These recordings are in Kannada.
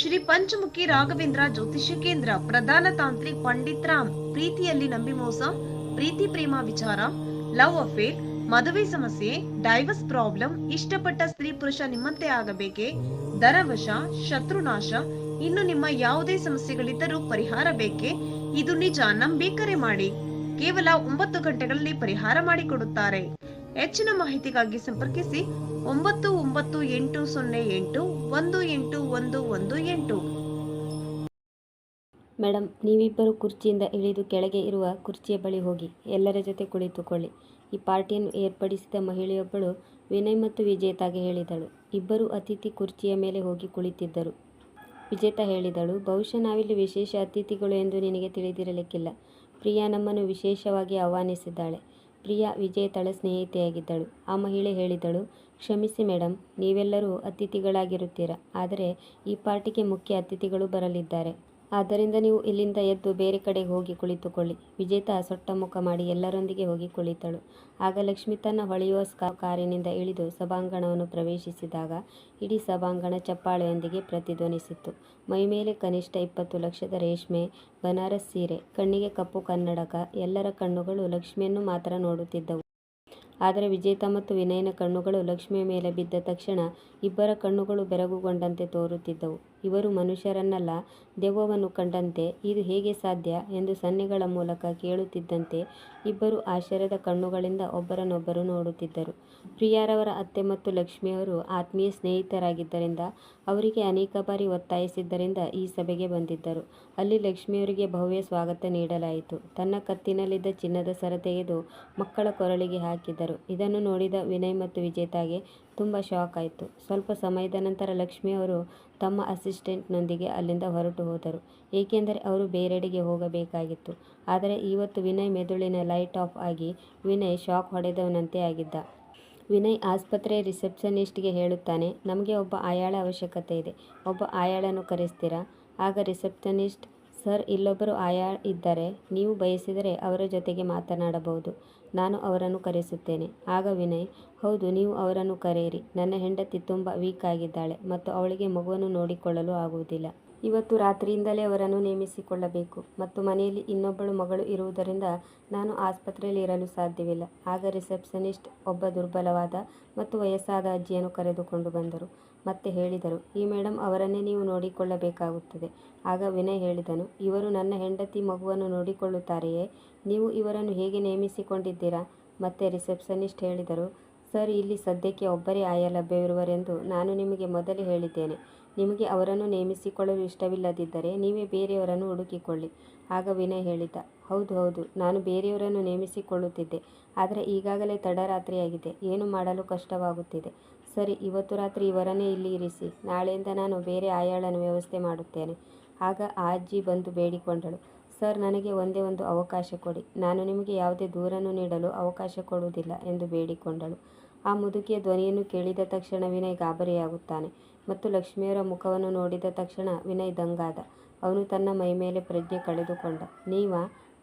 ಶ್ರೀ ಪಂಚಮುಖಿ ರಾಘವೇಂದ್ರ ಜ್ಯೋತಿಷ್ಯ ಕೇಂದ್ರ ಪ್ರಧಾನ ತಾಂತ್ರಿಕ್ ಪಂಡಿತ್ ರಾಮ್, ಪ್ರೀತಿಯಲ್ಲಿ ನಂಬಿ ಮೋಸ, ಪ್ರೀತಿ ಪ್ರೇಮ ವಿಚಾರ, ಲವ್ ಅಫೇರ್, ಮದುವೆ ಸಮಸ್ಯೆ, ಡೈವರ್ಸ್ ಪ್ರಾಬ್ಲಮ್, ಇಷ್ಟಪಟ್ಟ ಸ್ತ್ರೀ ಪುರುಷ ನಿಮ್ಮಂತೆ ಆಗಬೇಕೆ ದರವಶ ಶತ್ರುನಾಶ ಇನ್ನು ನಿಮ್ಮ ಯಾವುದೇ ಸಮಸ್ಯೆಗಳಿದ್ದರೂ ಪರಿಹಾರ ಬೇಕೆ, ಇದು ನಿಜ, ನಂಬೇಕರೆ ಮಾಡಿ, ಕೇವಲ ಒಂಬತ್ತು ಗಂಟೆಗಳಲ್ಲಿ ಪರಿಹಾರ ಮಾಡಿಕೊಡುತ್ತಾರೆ. ಹೆಚ್ಚಿನ ಮಾಹಿತಿಗಾಗಿ ಸಂಪರ್ಕಿಸಿ ಒಂಬತ್ತು ಒಂಬತ್ತು ಎಂಟು ಸೊನ್ನೆ ಎಂಟು ಒಂದು ಎಂಟು ಒಂದು ಒಂದು ಎಂಟು. ಮೇಡಮ್ ನೀವಿಬ್ಬರು ಕುರ್ಚಿಯಿಂದ ಇಳಿದು ಕೆಳಗೆ ಇರುವ ಕುರ್ಚಿಯ ಬಳಿ ಹೋಗಿ, ಎಲ್ಲರ ಜೊತೆ ಕುಳಿತುಕೊಳ್ಳಿ. ಈ ಪಾರ್ಟಿಯನ್ನು ಏರ್ಪಡಿಸಿದ ಮಹಿಳೆಯೊಬ್ಬಳು ವಿನಯ್ ಮತ್ತು ವಿಜೇತಾಗೆ ಹೇಳಿದಳು. ಇಬ್ಬರು ಅತಿಥಿ ಕುರ್ಚಿಯ ಮೇಲೆ ಹೋಗಿ ಕುಳಿತಿದ್ದರು. ವಿಜೇತ ಹೇಳಿದಳು, ಬಹುಶಃ ನಾವಿಲ್ಲಿ ವಿಶೇಷ ಅತಿಥಿಗಳು ಎಂದು ನಿನಗೆ ತಿಳಿದಿರಲಿಕ್ಕಿಲ್ಲ. ಪ್ರಿಯಾ ನಮ್ಮನ್ನು ವಿಶೇಷವಾಗಿ ಆಹ್ವಾನಿಸಿದ್ದಾಳೆ. ಪ್ರಿಯಾ ವಿಜೇತಳ ಸ್ನೇಹಿತೆಯಾಗಿದ್ದಳು. ಆ ಮಹಿಳೆ ಹೇಳಿದಳು, ಕ್ಷಮಿಸಿ ಮೇಡಮ್ ನೀವೆಲ್ಲರೂ ಅತಿಥಿಗಳಾಗಿರುತ್ತೀರಾ? ಆದರೆ ಈ ಪಾರ್ಟಿಗೆ ಮುಖ್ಯ ಅತಿಥಿಗಳು ಬರಲಿದ್ದಾರೆ. ಆದ್ದರಿಂದ ನೀವು ಇಲ್ಲಿಂದ ಎದ್ದು ಬೇರೆ ಕಡೆಗೆ ಹೋಗಿ ಕುಳಿತುಕೊಳ್ಳಿ. ವಿಜೇತ ಸೊಟ್ಟ ಮುಖ ಮಾಡಿ ಎಲ್ಲರೊಂದಿಗೆ ಹೋಗಿ ಕುಳಿತಳು. ಆಗ ಲಕ್ಷ್ಮಿ ತನ್ನ ಹೊಳೆಯುವ ಸ್ಕಾ ಕಾರಿನಿಂದ ಇಳಿದು ಸಭಾಂಗಣವನ್ನು ಪ್ರವೇಶಿಸಿದಾಗ ಇಡೀ ಸಭಾಂಗಣ ಚಪ್ಪಾಳೆಯೊಂದಿಗೆ ಪ್ರತಿಧ್ವನಿಸಿತ್ತು. ಮೈಮೇಲೆ ಕನಿಷ್ಠ ಇಪ್ಪತ್ತು ಲಕ್ಷದ ರೇಷ್ಮೆ, ಬನಾರಸ್ ಸೀರೆ, ಕಣ್ಣಿಗೆ ಕಪ್ಪು ಕನ್ನಡಕ, ಎಲ್ಲರ ಕಣ್ಣುಗಳು ಲಕ್ಷ್ಮಿಯನ್ನು ಮಾತ್ರ ನೋಡುತ್ತಿದ್ದವು. ಆದರೆ ವಿಜೇತ ಮತ್ತು ವಿನಯನ ಕಣ್ಣುಗಳು ಲಕ್ಷ್ಮಿಯ ಮೇಲೆ ಬಿದ್ದ ತಕ್ಷಣ ಇಬ್ಬರ ಕಣ್ಣುಗಳು ಬೆರಗುಗೊಂಡಂತೆ ತೋರುತ್ತಿದ್ದವು. ಇವರು ಮನುಷ್ಯರನ್ನಲ್ಲ, ದೆವ್ವವನ್ನು ಕಂಡಂತೆ. ಇದು ಹೇಗೆ ಸಾಧ್ಯ ಎಂದು ಸನ್ನೆಗಳ ಮೂಲಕ ಕೇಳುತ್ತಿದ್ದಂತೆ ಇಬ್ಬರು ಆಶ್ಚರ್ಯದ ಕಣ್ಣುಗಳಿಂದ ಒಬ್ಬರನ್ನೊಬ್ಬರು ನೋಡುತ್ತಿದ್ದರು. ಪ್ರಿಯಾರವರ ಅತ್ತೆ ಮತ್ತು ಲಕ್ಷ್ಮಿಯವರು ಆತ್ಮೀಯ ಸ್ನೇಹಿತರಾಗಿದ್ದರಿಂದ ಅವರಿಗೆ ಅನೇಕ ಬಾರಿ ಒತ್ತಾಯಿಸಿದ್ದರಿಂದ ಈ ಸಭೆಗೆ ಬಂದಿದ್ದರು. ಅಲ್ಲಿ ಲಕ್ಷ್ಮಿಯವರಿಗೆ ಭವ್ಯ ಸ್ವಾಗತ ನೀಡಲಾಯಿತು. ತನ್ನ ಕತ್ತಿನಲ್ಲಿದ್ದ ಚಿನ್ನದ ಸರ ತೆಗೆದು ಮಕ್ಕಳ ಕೊರಳಿಗೆ ಹಾಕಿದರು ಇದನ್ನು ನೋಡಿದ ವಿನಯ್ ಮತ್ತು ವಿಜೇತಾಗೆ ತುಂಬ ಶಾಕ್ ಆಯಿತು ಸ್ವಲ್ಪ ಸಮಯದ ನಂತರ ಲಕ್ಷ್ಮಿಯವರು ತಮ್ಮ ಅಸಿಸ್ಟೆಂಟ್ನೊಂದಿಗೆ ಅಲ್ಲಿಂದ ಹೊರಟು ಹೋದರು. ಏಕೆಂದರೆ ಅವರು ಬೇರೆಡೆಗೆ ಹೋಗಬೇಕಾಗಿತ್ತು. ಆದರೆ ಇವತ್ತು ವಿನಯ್ ಮೆದುಳಿನ ಲೈಟ್ ಆಫ್ ಆಗಿ ವಿನಯ್ ಶಾಕ್ ಹೊಡೆದವನಂತೆ ಆಗಿದ್ದ. ವಿನಯ್ ಆಸ್ಪತ್ರೆ ರಿಸೆಪ್ಷನಿಸ್ಟ್ಗೆ ಹೇಳುತ್ತಾನೆ, ನಮಗೆ ಒಬ್ಬ ಆಯಾಳ ಅವಶ್ಯಕತೆ ಇದೆ. ಒಬ್ಬ ಆಯಾಳನ್ನು ಕರೆಸ್ತೀರಾ? ಆಗ ರಿಸೆಪ್ಷನಿಸ್ಟ್, ಸರ್, ಇಲ್ಲೊಬ್ಬರು ಆಯಾಳ್ ಇದ್ದಾರೆ ನೀವು ಬಯಸಿದರೆ ಅವರ ಜೊತೆಗೆ ಮಾತನಾಡಬಹುದು. ನಾನು ಅವರನ್ನು ಕರೆಸುತ್ತೇನೆ. ಆಗ ವಿನಯ್, ಹೌದು, ನೀವು ಅವರನ್ನು ಕರೆಯಿರಿ. ನನ್ನ ಹೆಂಡತಿ ತುಂಬ ವೀಕ್ ಆಗಿದ್ದಾಳೆ ಮತ್ತು ಅವಳಿಗೆ ಮಗುವನ್ನು ನೋಡಿಕೊಳ್ಳಲು ಆಗುವುದಿಲ್ಲ. ಇವತ್ತು ರಾತ್ರಿಯಿಂದಲೇ ಅವರನ್ನು ನೇಮಿಸಿಕೊಳ್ಳಬೇಕು ಮತ್ತು ಮನೆಯಲ್ಲಿ ಇನ್ನೊಬ್ಬಳು ಮಗಳು ಇರುವುದರಿಂದ ನಾನು ಆಸ್ಪತ್ರೆಯಲ್ಲಿ ಇರಲು ಸಾಧ್ಯವಿಲ್ಲ. ಆಗ ರಿಸೆಪ್ಷನಿಸ್ಟ್ ಒಬ್ಬ ದುರ್ಬಲವಾದ ಮತ್ತು ವಯಸ್ಸಾದ ಅಜ್ಜಿಯನ್ನು ಕರೆದುಕೊಂಡು ಬಂದರು. ಮತ್ತೆ ಹೇಳಿದರು, ಈ ಮೇಡಮ್ ಅವರನ್ನೇ ನೀವು ನೋಡಿಕೊಳ್ಳಬೇಕಾಗುತ್ತದೆ. ಆಗ ವಿನಯ್ ಹೇಳಿದನು, ಇವರು ನನ್ನ ಹೆಂಡತಿ ಮಗುವನ್ನು ನೋಡಿಕೊಳ್ಳುತ್ತಾರೆಯೇ? ನೀವು ಇವರನ್ನು ಹೇಗೆ ನೇಮಿಸಿಕೊಂಡಿದ್ದೀರಾ? ಮತ್ತೆ ರಿಸೆಪ್ಷನಿಸ್ಟ್ ಹೇಳಿದರು, ಸರ್, ಇಲ್ಲಿ ಸದ್ಯಕ್ಕೆ ಒಬ್ಬರೇ ಆಯ ಲಭ್ಯವಿರುವರೆಂದು ನಾನು ನಿಮಗೆ ಮೊದಲೇ ಹೇಳಿದ್ದೇನೆ. ನಿಮಗೆ ಅವರನ್ನು ನೇಮಿಸಿಕೊಳ್ಳಲು ಇಷ್ಟವಿಲ್ಲದಿದ್ದರೆ ನೀವೇ ಬೇರೆಯವರನ್ನು ಹುಡುಕಿಕೊಳ್ಳಿ. ಆಗ ವಿನಯ್ ಹೇಳಿದ್ದ ಹೌದು ಹೌದು, ನಾನು ಬೇರೆಯವರನ್ನು ನೇಮಿಸಿಕೊಳ್ಳುತ್ತಿದ್ದೆ, ಆದರೆ ಈಗಾಗಲೇ ತಡರಾತ್ರಿಯಾಗಿದೆ, ಏನು ಮಾಡಲು ಕಷ್ಟವಾಗುತ್ತಿದೆ. ಸರಿ, ಇವತ್ತು ರಾತ್ರಿ ಇವರನ್ನೇ ಇಲ್ಲಿ ಇರಿಸಿ, ನಾಳೆಯಿಂದ ನಾನು ಬೇರೆ ಆಯಾಳನ್ನು ವ್ಯವಸ್ಥೆ ಮಾಡುತ್ತೇನೆ. ಆಗ ಆ ಅಜ್ಜಿ ಬಂದು ಬೇಡಿಕೊಂಡಳು, ಸರ್, ನನಗೆ ಒಂದೇ ಒಂದು ಅವಕಾಶ ಕೊಡಿ, ನಾನು ನಿಮಗೆ ಯಾವುದೇ ದೂರನ್ನು ನೀಡಲು ಅವಕಾಶ ಕೊಡುವುದಿಲ್ಲ ಎಂದು ಬೇಡಿಕೊಂಡಳು. ಆ ಮುದುಕಿಯ ಧ್ವನಿಯನ್ನು ಕೇಳಿದ ತಕ್ಷಣ ವಿನಯ್ ಗಾಬರಿಯಾಗುತ್ತಾನೆ ಮತ್ತು ಲಕ್ಷ್ಮಿಯರ ಮುಖವನ್ನು ನೋಡಿದ ತಕ್ಷಣ ವಿನಯ್ ದಂಗಾದ. ಅವನು ತನ್ನ ಮೈಮೇಲೆ ಪ್ರಜ್ಞೆ ಕಳೆದುಕೊಂಡ. ನೀವ,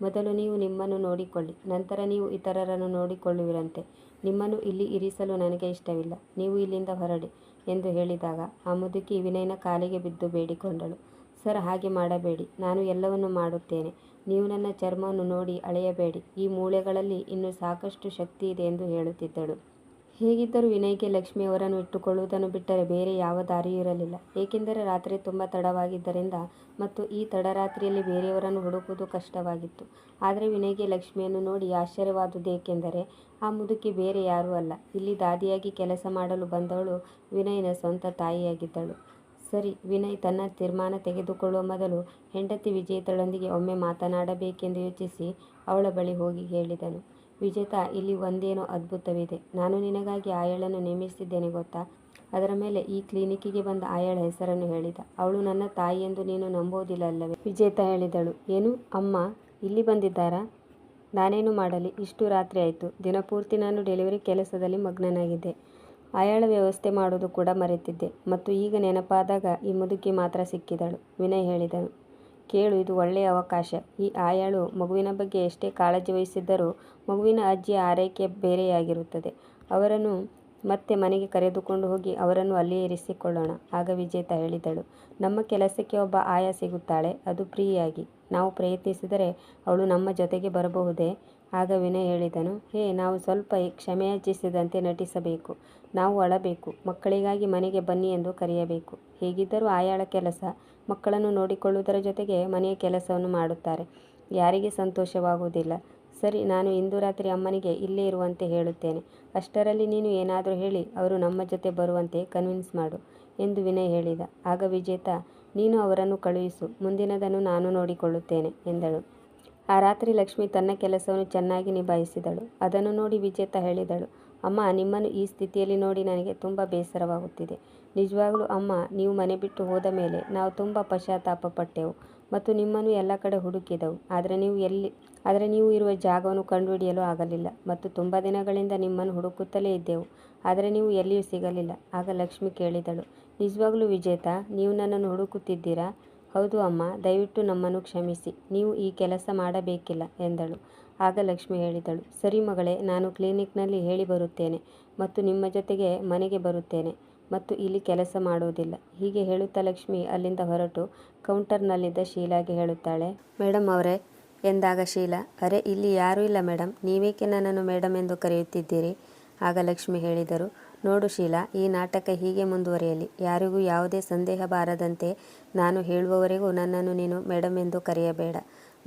ಮೊದಲು ನೀವು ನಿಮ್ಮನ್ನು ನೋಡಿಕೊಳ್ಳಿ, ನಂತರ ನೀವು ಇತರರನ್ನು ನೋಡಿಕೊಳ್ಳುವಿರಂತೆ. ನಿಮ್ಮನ್ನು ಇಲ್ಲಿ ಇರಿಸಲು ನನಗೆ ಇಷ್ಟವಿಲ್ಲ. ನೀವು ಇಲ್ಲಿಂದ ಹೊರಡಿ ಎಂದು ಹೇಳಿದಾಗ ಆ ಮುದುಕಿ ವಿನಯನ ಕಾಲಿಗೆ ಬಿದ್ದು ಬೇಡಿಕೊಂಡಳು. ಸರ್, ಹಾಗೆ ಮಾಡಬೇಡಿ. ನಾನು ಎಲ್ಲವನ್ನು ಮಾಡುತ್ತೇನೆ. ನೀವು ನನ್ನ ಚರ್ಮವನ್ನು ನೋಡಿ ಅಳೆಯಬೇಡಿ. ಈ ಮೂಳೆಗಳಲ್ಲಿ ಇನ್ನೂ ಸಾಕಷ್ಟು ಶಕ್ತಿ ಇದೆ ಎಂದು ಹೇಳುತ್ತಿದ್ದಳು. ಹೇಗಿದ್ದರೂ ವಿನಯ್ಗೆ ಲಕ್ಷ್ಮಿಯವರನ್ನು ಇಟ್ಟುಕೊಳ್ಳುವುದನ್ನು ಬಿಟ್ಟರೆ ಬೇರೆ ಯಾವ ದಾರಿಯೂ ಇರಲಿಲ್ಲ. ಏಕೆಂದರೆ ರಾತ್ರಿ ತುಂಬ ತಡವಾಗಿದ್ದರಿಂದ ಮತ್ತು ಈ ತಡರಾತ್ರಿಯಲ್ಲಿ ಬೇರೆಯವರನ್ನು ಹುಡುಕುವುದು ಕಷ್ಟವಾಗಿತ್ತು. ಆದರೆ ವಿನಯ್ಗೆ ಲಕ್ಷ್ಮಿಯನ್ನು ನೋಡಿ ಆಶ್ಚರ್ಯವಾದುದು ಏಕೆಂದರೆ ಆ ಮುದುಕಿ ಬೇರೆ ಯಾರೂ ಅಲ್ಲ. ಇಲ್ಲಿ ದಾದಿಯಾಗಿ ಕೆಲಸ ಮಾಡಲು ಬಂದವಳು ವಿನಯ್ನ ಸ್ವಂತ ತಾಯಿಯಾಗಿದ್ದಳು. ಸರಿ, ವಿನಯ್ ತನ್ನ ತೀರ್ಮಾನ ತೆಗೆದುಕೊಳ್ಳುವ ಮೊದಲು ಹೆಂಡತಿ ವಿಜೇತಳೊಂದಿಗೆ ಒಮ್ಮೆ ಮಾತನಾಡಬೇಕೆಂದು ಯೋಚಿಸಿ ಅವಳ ಬಳಿ ಹೋಗಿ ಹೇಳಿದನು. ವಿಜೇತಾ, ಇಲ್ಲಿ ಒಂದೇನೋ ಅದ್ಭುತವಿದೆ. ನಾನು ನಿನಗಾಗಿ ಆಯಳನ್ನು ನೇಮಿಸಿದ್ದೇನೆ ಗೊತ್ತಾ? ಅದರ ಮೇಲೆ ಈ ಕ್ಲಿನಿಕ್ಕಿಗೆ ಬಂದ ಆಯಳ ಹೆಸರನ್ನು ಹೇಳಿದ. ಅವಳು ನನ್ನ ತಾಯಿ ಎಂದು ನೀನು ನಂಬೋದಿಲ್ಲ ಅಲ್ಲವೇ ವಿಜೇತ ಹೇಳಿದಳು. ಏನು? ಅಮ್ಮ, ಇಲ್ಲಿ ಬಂದಿದ್ದಾರಾ? ನಾನೇನು ಮಾಡಲಿ? ಇಷ್ಟು ರಾತ್ರಿ ಆಯಿತು. ದಿನಪೂರ್ತಿ ನಾನು ಡೆಲಿವರಿ ಕೆಲಸದಲ್ಲಿ ಮಗ್ನನಾಗಿದ್ದೆ. ಆಯಾಳ ವ್ಯವಸ್ಥೆ ಮಾಡೋದು ಕೂಡ ಮರೆತಿದ್ದೆ. ಮತ್ತು ಈಗ ನೆನಪಾದಾಗ ಈ ಮುದುಕಿ ಮಾತ್ರ ಸಿಕ್ಕಿದಳು, ವಿನಯ್ ಹೇಳಿದನು. ಕೇಳು, ಇದು ಒಳ್ಳೆಯ ಅವಕಾಶ. ಈ ಆಯಾಳು ಮಗುವಿನ ಬಗ್ಗೆ ಎಷ್ಟೇ ಕಾಳಜಿ ವಹಿಸಿದ್ದರೂ ಮಗುವಿನ ಅಜ್ಜಿಯ ಆರೈಕೆ ಬೇರೆಯಾಗಿರುತ್ತದೆ. ಅವರನ್ನು ಮತ್ತೆ ಮನೆಗೆ ಕರೆದುಕೊಂಡು ಹೋಗಿ ಅವರನ್ನು ಅಲ್ಲಿಯೇ ಇರಿಸಿಕೊಳ್ಳೋಣ, ಆಗ ವಿಜೇತ ಹೇಳಿದಳು. ನಮ್ಮ ಕೆಲಸಕ್ಕೆ ಒಬ್ಬ ಆಯ ಸಿಗುತ್ತಾಳೆ, ಅದು ಫ್ರೀಯಾಗಿ ನಾವು ಪ್ರಯತ್ನಿಸಿದರೆ ಅವಳು ನಮ್ಮ ಜೊತೆಗೆ ಬರಬಹುದೇ? ಆಗ ವಿನಯ್ ಹೇಳಿದನು, ಹೇ, ನಾವು ಸ್ವಲ್ಪ ಕ್ಷಮೆಯಾಚಿಸಿದಂತೆ ನಟಿಸಬೇಕು, ನಾವು ಅಳಬೇಕು, ಮಕ್ಕಳಿಗಾಗಿ ಮನೆಗೆ ಬನ್ನಿ ಎಂದು ಕರೆಯಬೇಕು. ಹೇಗಿದ್ದರೂ ಆಯಾಳ ಕೆಲಸ, ಮಕ್ಕಳನ್ನು ನೋಡಿಕೊಳ್ಳುವುದರ ಜೊತೆಗೆ ಮನೆಯ ಕೆಲಸವನ್ನು ಮಾಡುತ್ತಾರೆ, ಯಾರಿಗೆ ಸಂತೋಷವಾಗುವುದಿಲ್ಲ. ಸರಿ, ನಾನು ಇಂದು ರಾತ್ರಿ ಅಮ್ಮನಿಗೆ ಇಲ್ಲೇ ಇರುವಂತೆ ಹೇಳುತ್ತೇನೆ, ಅಷ್ಟರಲ್ಲಿ ನೀನು ಏನಾದರೂ ಹೇಳಿ, ಅವರು ನಮ್ಮ ಜೊತೆ ಬರುವಂತೆ ಕನ್ವಿನ್ಸ್ ಮಾಡು ಎಂದು ವಿನಯ್ ಹೇಳಿದ. ಆಗ ವಿಜೇತ, ನೀನು ಅವರನ್ನು ಕಳುಹಿಸು, ಮುಂದಿನದನ್ನು ನಾನು ನೋಡಿಕೊಳ್ಳುತ್ತೇನೆ ಎಂದಳು. ಆ ರಾತ್ರಿ ಲಕ್ಷ್ಮಿ ತನ್ನ ಕೆಲಸವನ್ನು ಚೆನ್ನಾಗಿ ನಿಭಾಯಿಸಿದಳು. ಅದನ್ನು ನೋಡಿ ವಿಜೇತ ಹೇಳಿದಳು, ಅಮ್ಮ, ನಿಮ್ಮನ್ನು ಈ ಸ್ಥಿತಿಯಲ್ಲಿ ನೋಡಿ ನನಗೆ ತುಂಬ ಬೇಸರವಾಗುತ್ತಿದೆ. ನಿಜವಾಗಲೂ ಅಮ್ಮ, ನೀವು ಮನೆ ಬಿಟ್ಟು ಹೋದ ಮೇಲೆ ನಾವು ತುಂಬ ಪಶ್ಚಾತ್ತಾಪ ಪಟ್ಟೆವು ಮತ್ತು ನಿಮ್ಮನ್ನು ಎಲ್ಲ ಕಡೆ ಹುಡುಕಿದೆವು. ಆದರೆ ನೀವು ಎಲ್ಲಿ, ಆದರೆ ನೀವು ಇರುವ ಜಾಗವನ್ನು ಕಂಡುಹಿಡಿಯಲು ಆಗಲಿಲ್ಲ ಮತ್ತು ತುಂಬ ದಿನಗಳಿಂದ ನಿಮ್ಮನ್ನು ಹುಡುಕುತ್ತಲೇ ಇದ್ದೆವು. ಆದರೆ ನೀವು ಎಲ್ಲಿಯೂ ಸಿಗಲಿಲ್ಲ. ಆಗ ಲಕ್ಷ್ಮಿ ಕೇಳಿದಳು, ನಿಜವಾಗಲೂ ವಿಜೇತ, ನೀವು ನನ್ನನ್ನು ಹುಡುಕುತ್ತಿದ್ದೀರಾ? ಹೌದು ಅಮ್ಮ, ದಯವಿಟ್ಟು ನಮ್ಮನ್ನು ಕ್ಷಮಿಸಿ. ನೀವು ಈ ಕೆಲಸ ಮಾಡಬೇಕಿಲ್ಲ ಎಂದಳು. ಆಗ ಲಕ್ಷ್ಮಿ ಹೇಳಿದಳು, ಸರಿ ಮಗಳೇ, ನಾನು ಕ್ಲಿನಿಕ್ನಲ್ಲಿ ಹೇಳಿ ಬರುತ್ತೇನೆ ಮತ್ತು ನಿಮ್ಮ ಜೊತೆಗೆ ಮನೆಗೆ ಬರುತ್ತೇನೆ ಮತ್ತು ಇಲ್ಲಿ ಕೆಲಸ ಮಾಡುವುದಿಲ್ಲ ಹೀಗೆ ಹೇಳುತ್ತಾ ಲಕ್ಷ್ಮಿ ಅಲ್ಲಿಂದ ಹೊರಟು ಕೌಂಟರ್ನಲ್ಲಿದ್ದ ಶೀಲಾಗೆ ಹೇಳುತ್ತಾಳೆ ಮೇಡಮ್ ಅವರೇ, ಎಂದಾಗ ಶೀಲಾ, ಅರೆ, ಇಲ್ಲಿ ಯಾರೂ ಇಲ್ಲ ಮೇಡಮ್ ನೀವೇಕೆ ನನ್ನನ್ನು ಮೇಡಮ್ ಎಂದು ಕರೆಯುತ್ತಿದ್ದೀರಿ? ಆಗ ಲಕ್ಷ್ಮಿ ಹೇಳಿದರು ನೋಡು ಶೀಲಾ, ಈ ನಾಟಕ ಹೀಗೆ ಮುಂದುವರಿಯಲಿ. ಯಾರಿಗೂ ಯಾವುದೇ ಸಂದೇಹ ಬಾರದಂತೆ ನಾನು ಹೇಳುವವರೆಗೂ ನನ್ನನ್ನು ನೀನು ಮೇಡಮ್ ಎಂದು ಕರೆಯಬೇಡ.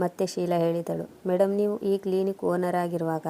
ಮತ್ತೆ ಶೀಲಾ ಹೇಳಿದಳು ಮೇಡಮ್ ನೀವು ಈ ಕ್ಲಿನಿಕ್ ಓನರ್ ಆಗಿರುವಾಗ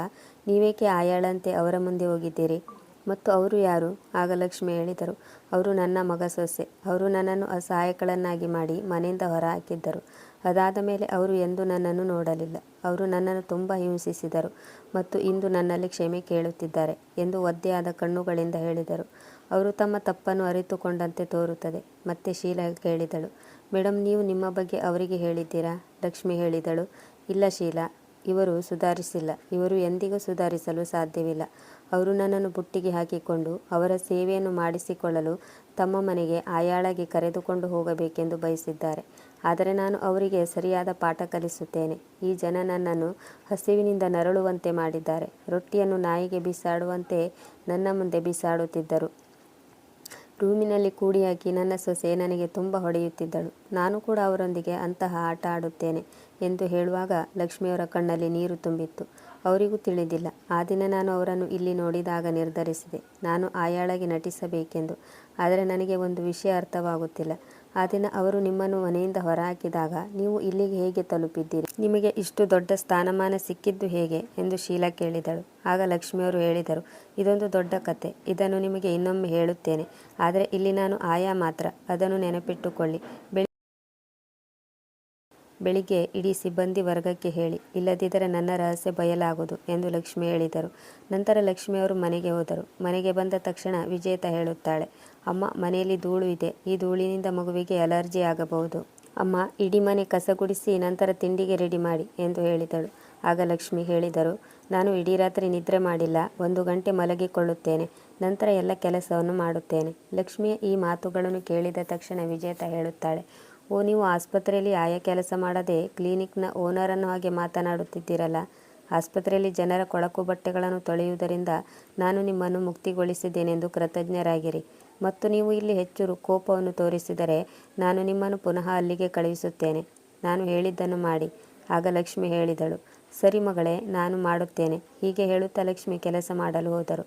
ನೀವೇಕೆ ಆಯಾಳಂತೆ ಅವರ ಮುಂದೆ ಹೋಗಿದ್ದೀರಿ? ಮತ್ತು ಅವರು ಯಾರು? ಆಗ ಲಕ್ಷ್ಮಿ ಹೇಳಿದರು, ಅವರು ನನ್ನ ಮಗ ಸೊಸೆ. ಅವರು ನನ್ನನ್ನು ಅಸಹಾಯಕಳನ್ನಾಗಿ ಮಾಡಿ ಮನೆಯಿಂದ ಹೊರಹಾಕಿದ್ದರು. ಅದಾದ ಮೇಲೆ ಅವರು ಎಂದೂ ನನ್ನನ್ನು ನೋಡಲಿಲ್ಲ. ಅವರು ನನ್ನನ್ನು ತುಂಬ ಹಿಂಸಿಸಿದರು ಮತ್ತು ಇಂದು ನನ್ನಲ್ಲಿ ಕ್ಷಮೆ ಕೇಳುತ್ತಿದ್ದಾರೆ ಎಂದು ಒದ್ದೆಯಾದ ಕಣ್ಣುಗಳಿಂದ ಹೇಳಿದರು. ಅವರು ತಮ್ಮ ತಪ್ಪನ್ನು ಅರಿತುಕೊಂಡಂತೆ ತೋರುತ್ತದೆ ಮತ್ತೆ ಶೀಲಾ ಕೇಳಿದಳು. ಮೇಡಮ್ ನೀವು ನಿಮ್ಮ ಬಗ್ಗೆ ಅವರಿಗೆ ಹೇಳಿದ್ದೀರಾ? ಲಕ್ಷ್ಮಿ ಹೇಳಿದಳು. ಇಲ್ಲ ಶೀಲಾ, ಇವರು ಸುಧಾರಿಸಿಲ್ಲ. ಇವರು ಎಂದಿಗೂ ಸುಧಾರಿಸಲು ಸಾಧ್ಯವಿಲ್ಲ. ಅವರು ನನ್ನನ್ನು ಬುಟ್ಟಿಗೆ ಹಾಕಿಕೊಂಡು ಅವರ ಸೇವೆಯನ್ನು ಮಾಡಿಸಿಕೊಳ್ಳಲು ತಮ್ಮ ಮನೆಗೆ ಆಯಾಳಾಗಿ ಕರೆದುಕೊಂಡು ಹೋಗಬೇಕೆಂದು ಬಯಸಿದ್ದಾರೆ. ಆದರೆ ನಾನು ಅವರಿಗೆ ಸರಿಯಾದ ಪಾಠ ಕಲಿಸುತ್ತೇನೆ. ಈ ಜನ ನನ್ನನ್ನು ಹಸಿವಿನಿಂದ ನರಳುವಂತೆ ಮಾಡಿದ್ದಾರೆ. ರೊಟ್ಟಿಯನ್ನು ನಾಯಿಗೆ ಬಿಸಾಡುವಂತೆ ನನ್ನ ಮುಂದೆ ಬಿಸಾಡುತ್ತಿದ್ದರು. ರೂಮಿನಲ್ಲಿ ಕೂಡಿಯಾಗಿ ನನ್ನ ಸೊಸೆ ನನಗೆ ತುಂಬ ಹೊಡೆಯುತ್ತಿದ್ದಳು. ನಾನು ಕೂಡ ಅವರೊಂದಿಗೆ ಅಂತಹ ಆಟ ಆಡುತ್ತೇನೆ ಎಂದು ಹೇಳುವಾಗ ಲಕ್ಷ್ಮಿಯವರ ಕಣ್ಣಲ್ಲಿ ನೀರು ತುಂಬಿತ್ತು. ಅವರಿಗೂ ತಿಳಿದಿಲ್ಲ. ಆ ದಿನ ನಾನು ಅವರನ್ನು ಇಲ್ಲಿ ನೋಡಿದಾಗ ನಿರ್ಧರಿಸಿದೆ. ನಾನು ಆಯಾಳಾಗಿ ನಟಿಸಬೇಕೆಂದು. ಆದರೆ ನನಗೆ ಒಂದು ವಿಷಯ ಅರ್ಥವಾಗುತ್ತಿಲ್ಲ. ಆ ದಿನ ಅವರು ನಿಮ್ಮನ್ನು ಮನೆಯಿಂದ ಹೊರಹಾಕಿದಾಗ ನೀವು ಇಲ್ಲಿಗೆ ಹೇಗೆ ತಲುಪಿದ್ದೀರಿ? ನಿಮಗೆ ಇಷ್ಟು ದೊಡ್ಡ ಸ್ಥಾನಮಾನ ಸಿಕ್ಕಿದ್ದು ಹೇಗೆ? ಎಂದು ಶೀಲಾ ಕೇಳಿದಳು. ಆಗ ಲಕ್ಷ್ಮಿಯವರು ಹೇಳಿದರು, ಇದೊಂದು ದೊಡ್ಡ ಕತೆ. ಇದನ್ನು ನಿಮಗೆ ಇನ್ನೊಮ್ಮೆ ಹೇಳುತ್ತೇನೆ. ಆದರೆ ಇಲ್ಲಿ ನಾನು ಆಯಾ ಮಾತ್ರ. ಅದನ್ನು ನೆನಪಿಟ್ಟುಕೊಳ್ಳಿ. ಬೆಳಿಗ್ಗೆ ಇಡೀ ಸಿಬ್ಬಂದಿ ವರ್ಗಕ್ಕೆ ಹೇಳಿ, ಇಲ್ಲದಿದ್ದರೆ ನನ್ನ ರಹಸ್ಯ ಬಯಲಾಗುವುದು ಎಂದು ಲಕ್ಷ್ಮಿ ಹೇಳಿದರು. ನಂತರ ಲಕ್ಷ್ಮಿಯವರು ಮನೆಗೆ ಹೋದರು. ಮನೆಗೆ ಬಂದ ತಕ್ಷಣ ವಿಜೇತ ಹೇಳುತ್ತಾಳೆ, ಅಮ್ಮ, ಮನೆಯಲ್ಲಿ ಧೂಳು ಇದೆ. ಈ ಧೂಳಿನಿಂದ ಮಗುವಿಗೆ ಅಲರ್ಜಿ ಆಗಬಹುದು. ಅಮ್ಮ, ಇಡೀ ಮನೆ ಕಸ ಗುಡಿಸಿ ನಂತರ ತಿಂಡಿಗೆ ರೆಡಿ ಮಾಡಿ ಎಂದು ಹೇಳಿದಳು. ಆಗ ಲಕ್ಷ್ಮಿ ಹೇಳಿದರು, ನಾನು ಇಡೀ ರಾತ್ರಿ ನಿದ್ರೆ ಮಾಡಿಲ್ಲ. ಒಂದು ಗಂಟೆ ಮಲಗಿಕೊಳ್ಳುತ್ತೇನೆ. ನಂತರ ಎಲ್ಲ ಕೆಲಸವನ್ನು ಮಾಡುತ್ತೇನೆ ಲಕ್ಷ್ಮಿಯ ಈ ಮಾತುಗಳನ್ನು ಕೇಳಿದ ತಕ್ಷಣ ವಿಜೇತ ಹೇಳುತ್ತಾಳೆ ಓ, ನೀವು ಆಸ್ಪತ್ರೆಯಲ್ಲಿ ಆಯಾ ಕೆಲಸ ಮಾಡದೆ ಕ್ಲಿನಿಕ್ನ ಓನರನ್ನು ಹಾಗೆ ಮಾತನಾಡುತ್ತಿದ್ದೀರಲ್ಲ? ಆಸ್ಪತ್ರೆಯಲ್ಲಿ ಜನರ ಕೊಳಕು ಬಟ್ಟೆಗಳನ್ನು ತೊಳೆಯುವುದರಿಂದ ನಾನು ನಿಮ್ಮನ್ನು ಮುಕ್ತಿಗೊಳಿಸಿದ್ದೇನೆಂದು ಕೃತಜ್ಞರಾಗಿರಿ. ಮತ್ತು ನೀವು ಇಲ್ಲಿ ಹೆಚ್ಚು ಕೋಪವನ್ನು ತೋರಿಸಿದರೆ ನಾನು ನಿಮ್ಮನ್ನು ಪುನಃ ಅಲ್ಲಿಗೆ ಕಳುಹಿಸುತ್ತೇನೆ. ನಾನು ಹೇಳಿದ್ದನ್ನು ಮಾಡಿ. ಆಗ ಲಕ್ಷ್ಮಿ ಹೇಳಿದಳು, ಸರಿ ಮಗಳೇ, ನಾನು ಮಾಡುತ್ತೇನೆ. ಹೀಗೆ ಹೇಳುತ್ತಾ ಲಕ್ಷ್ಮಿ ಕೆಲಸ ಮಾಡಲು ಹೋದರು.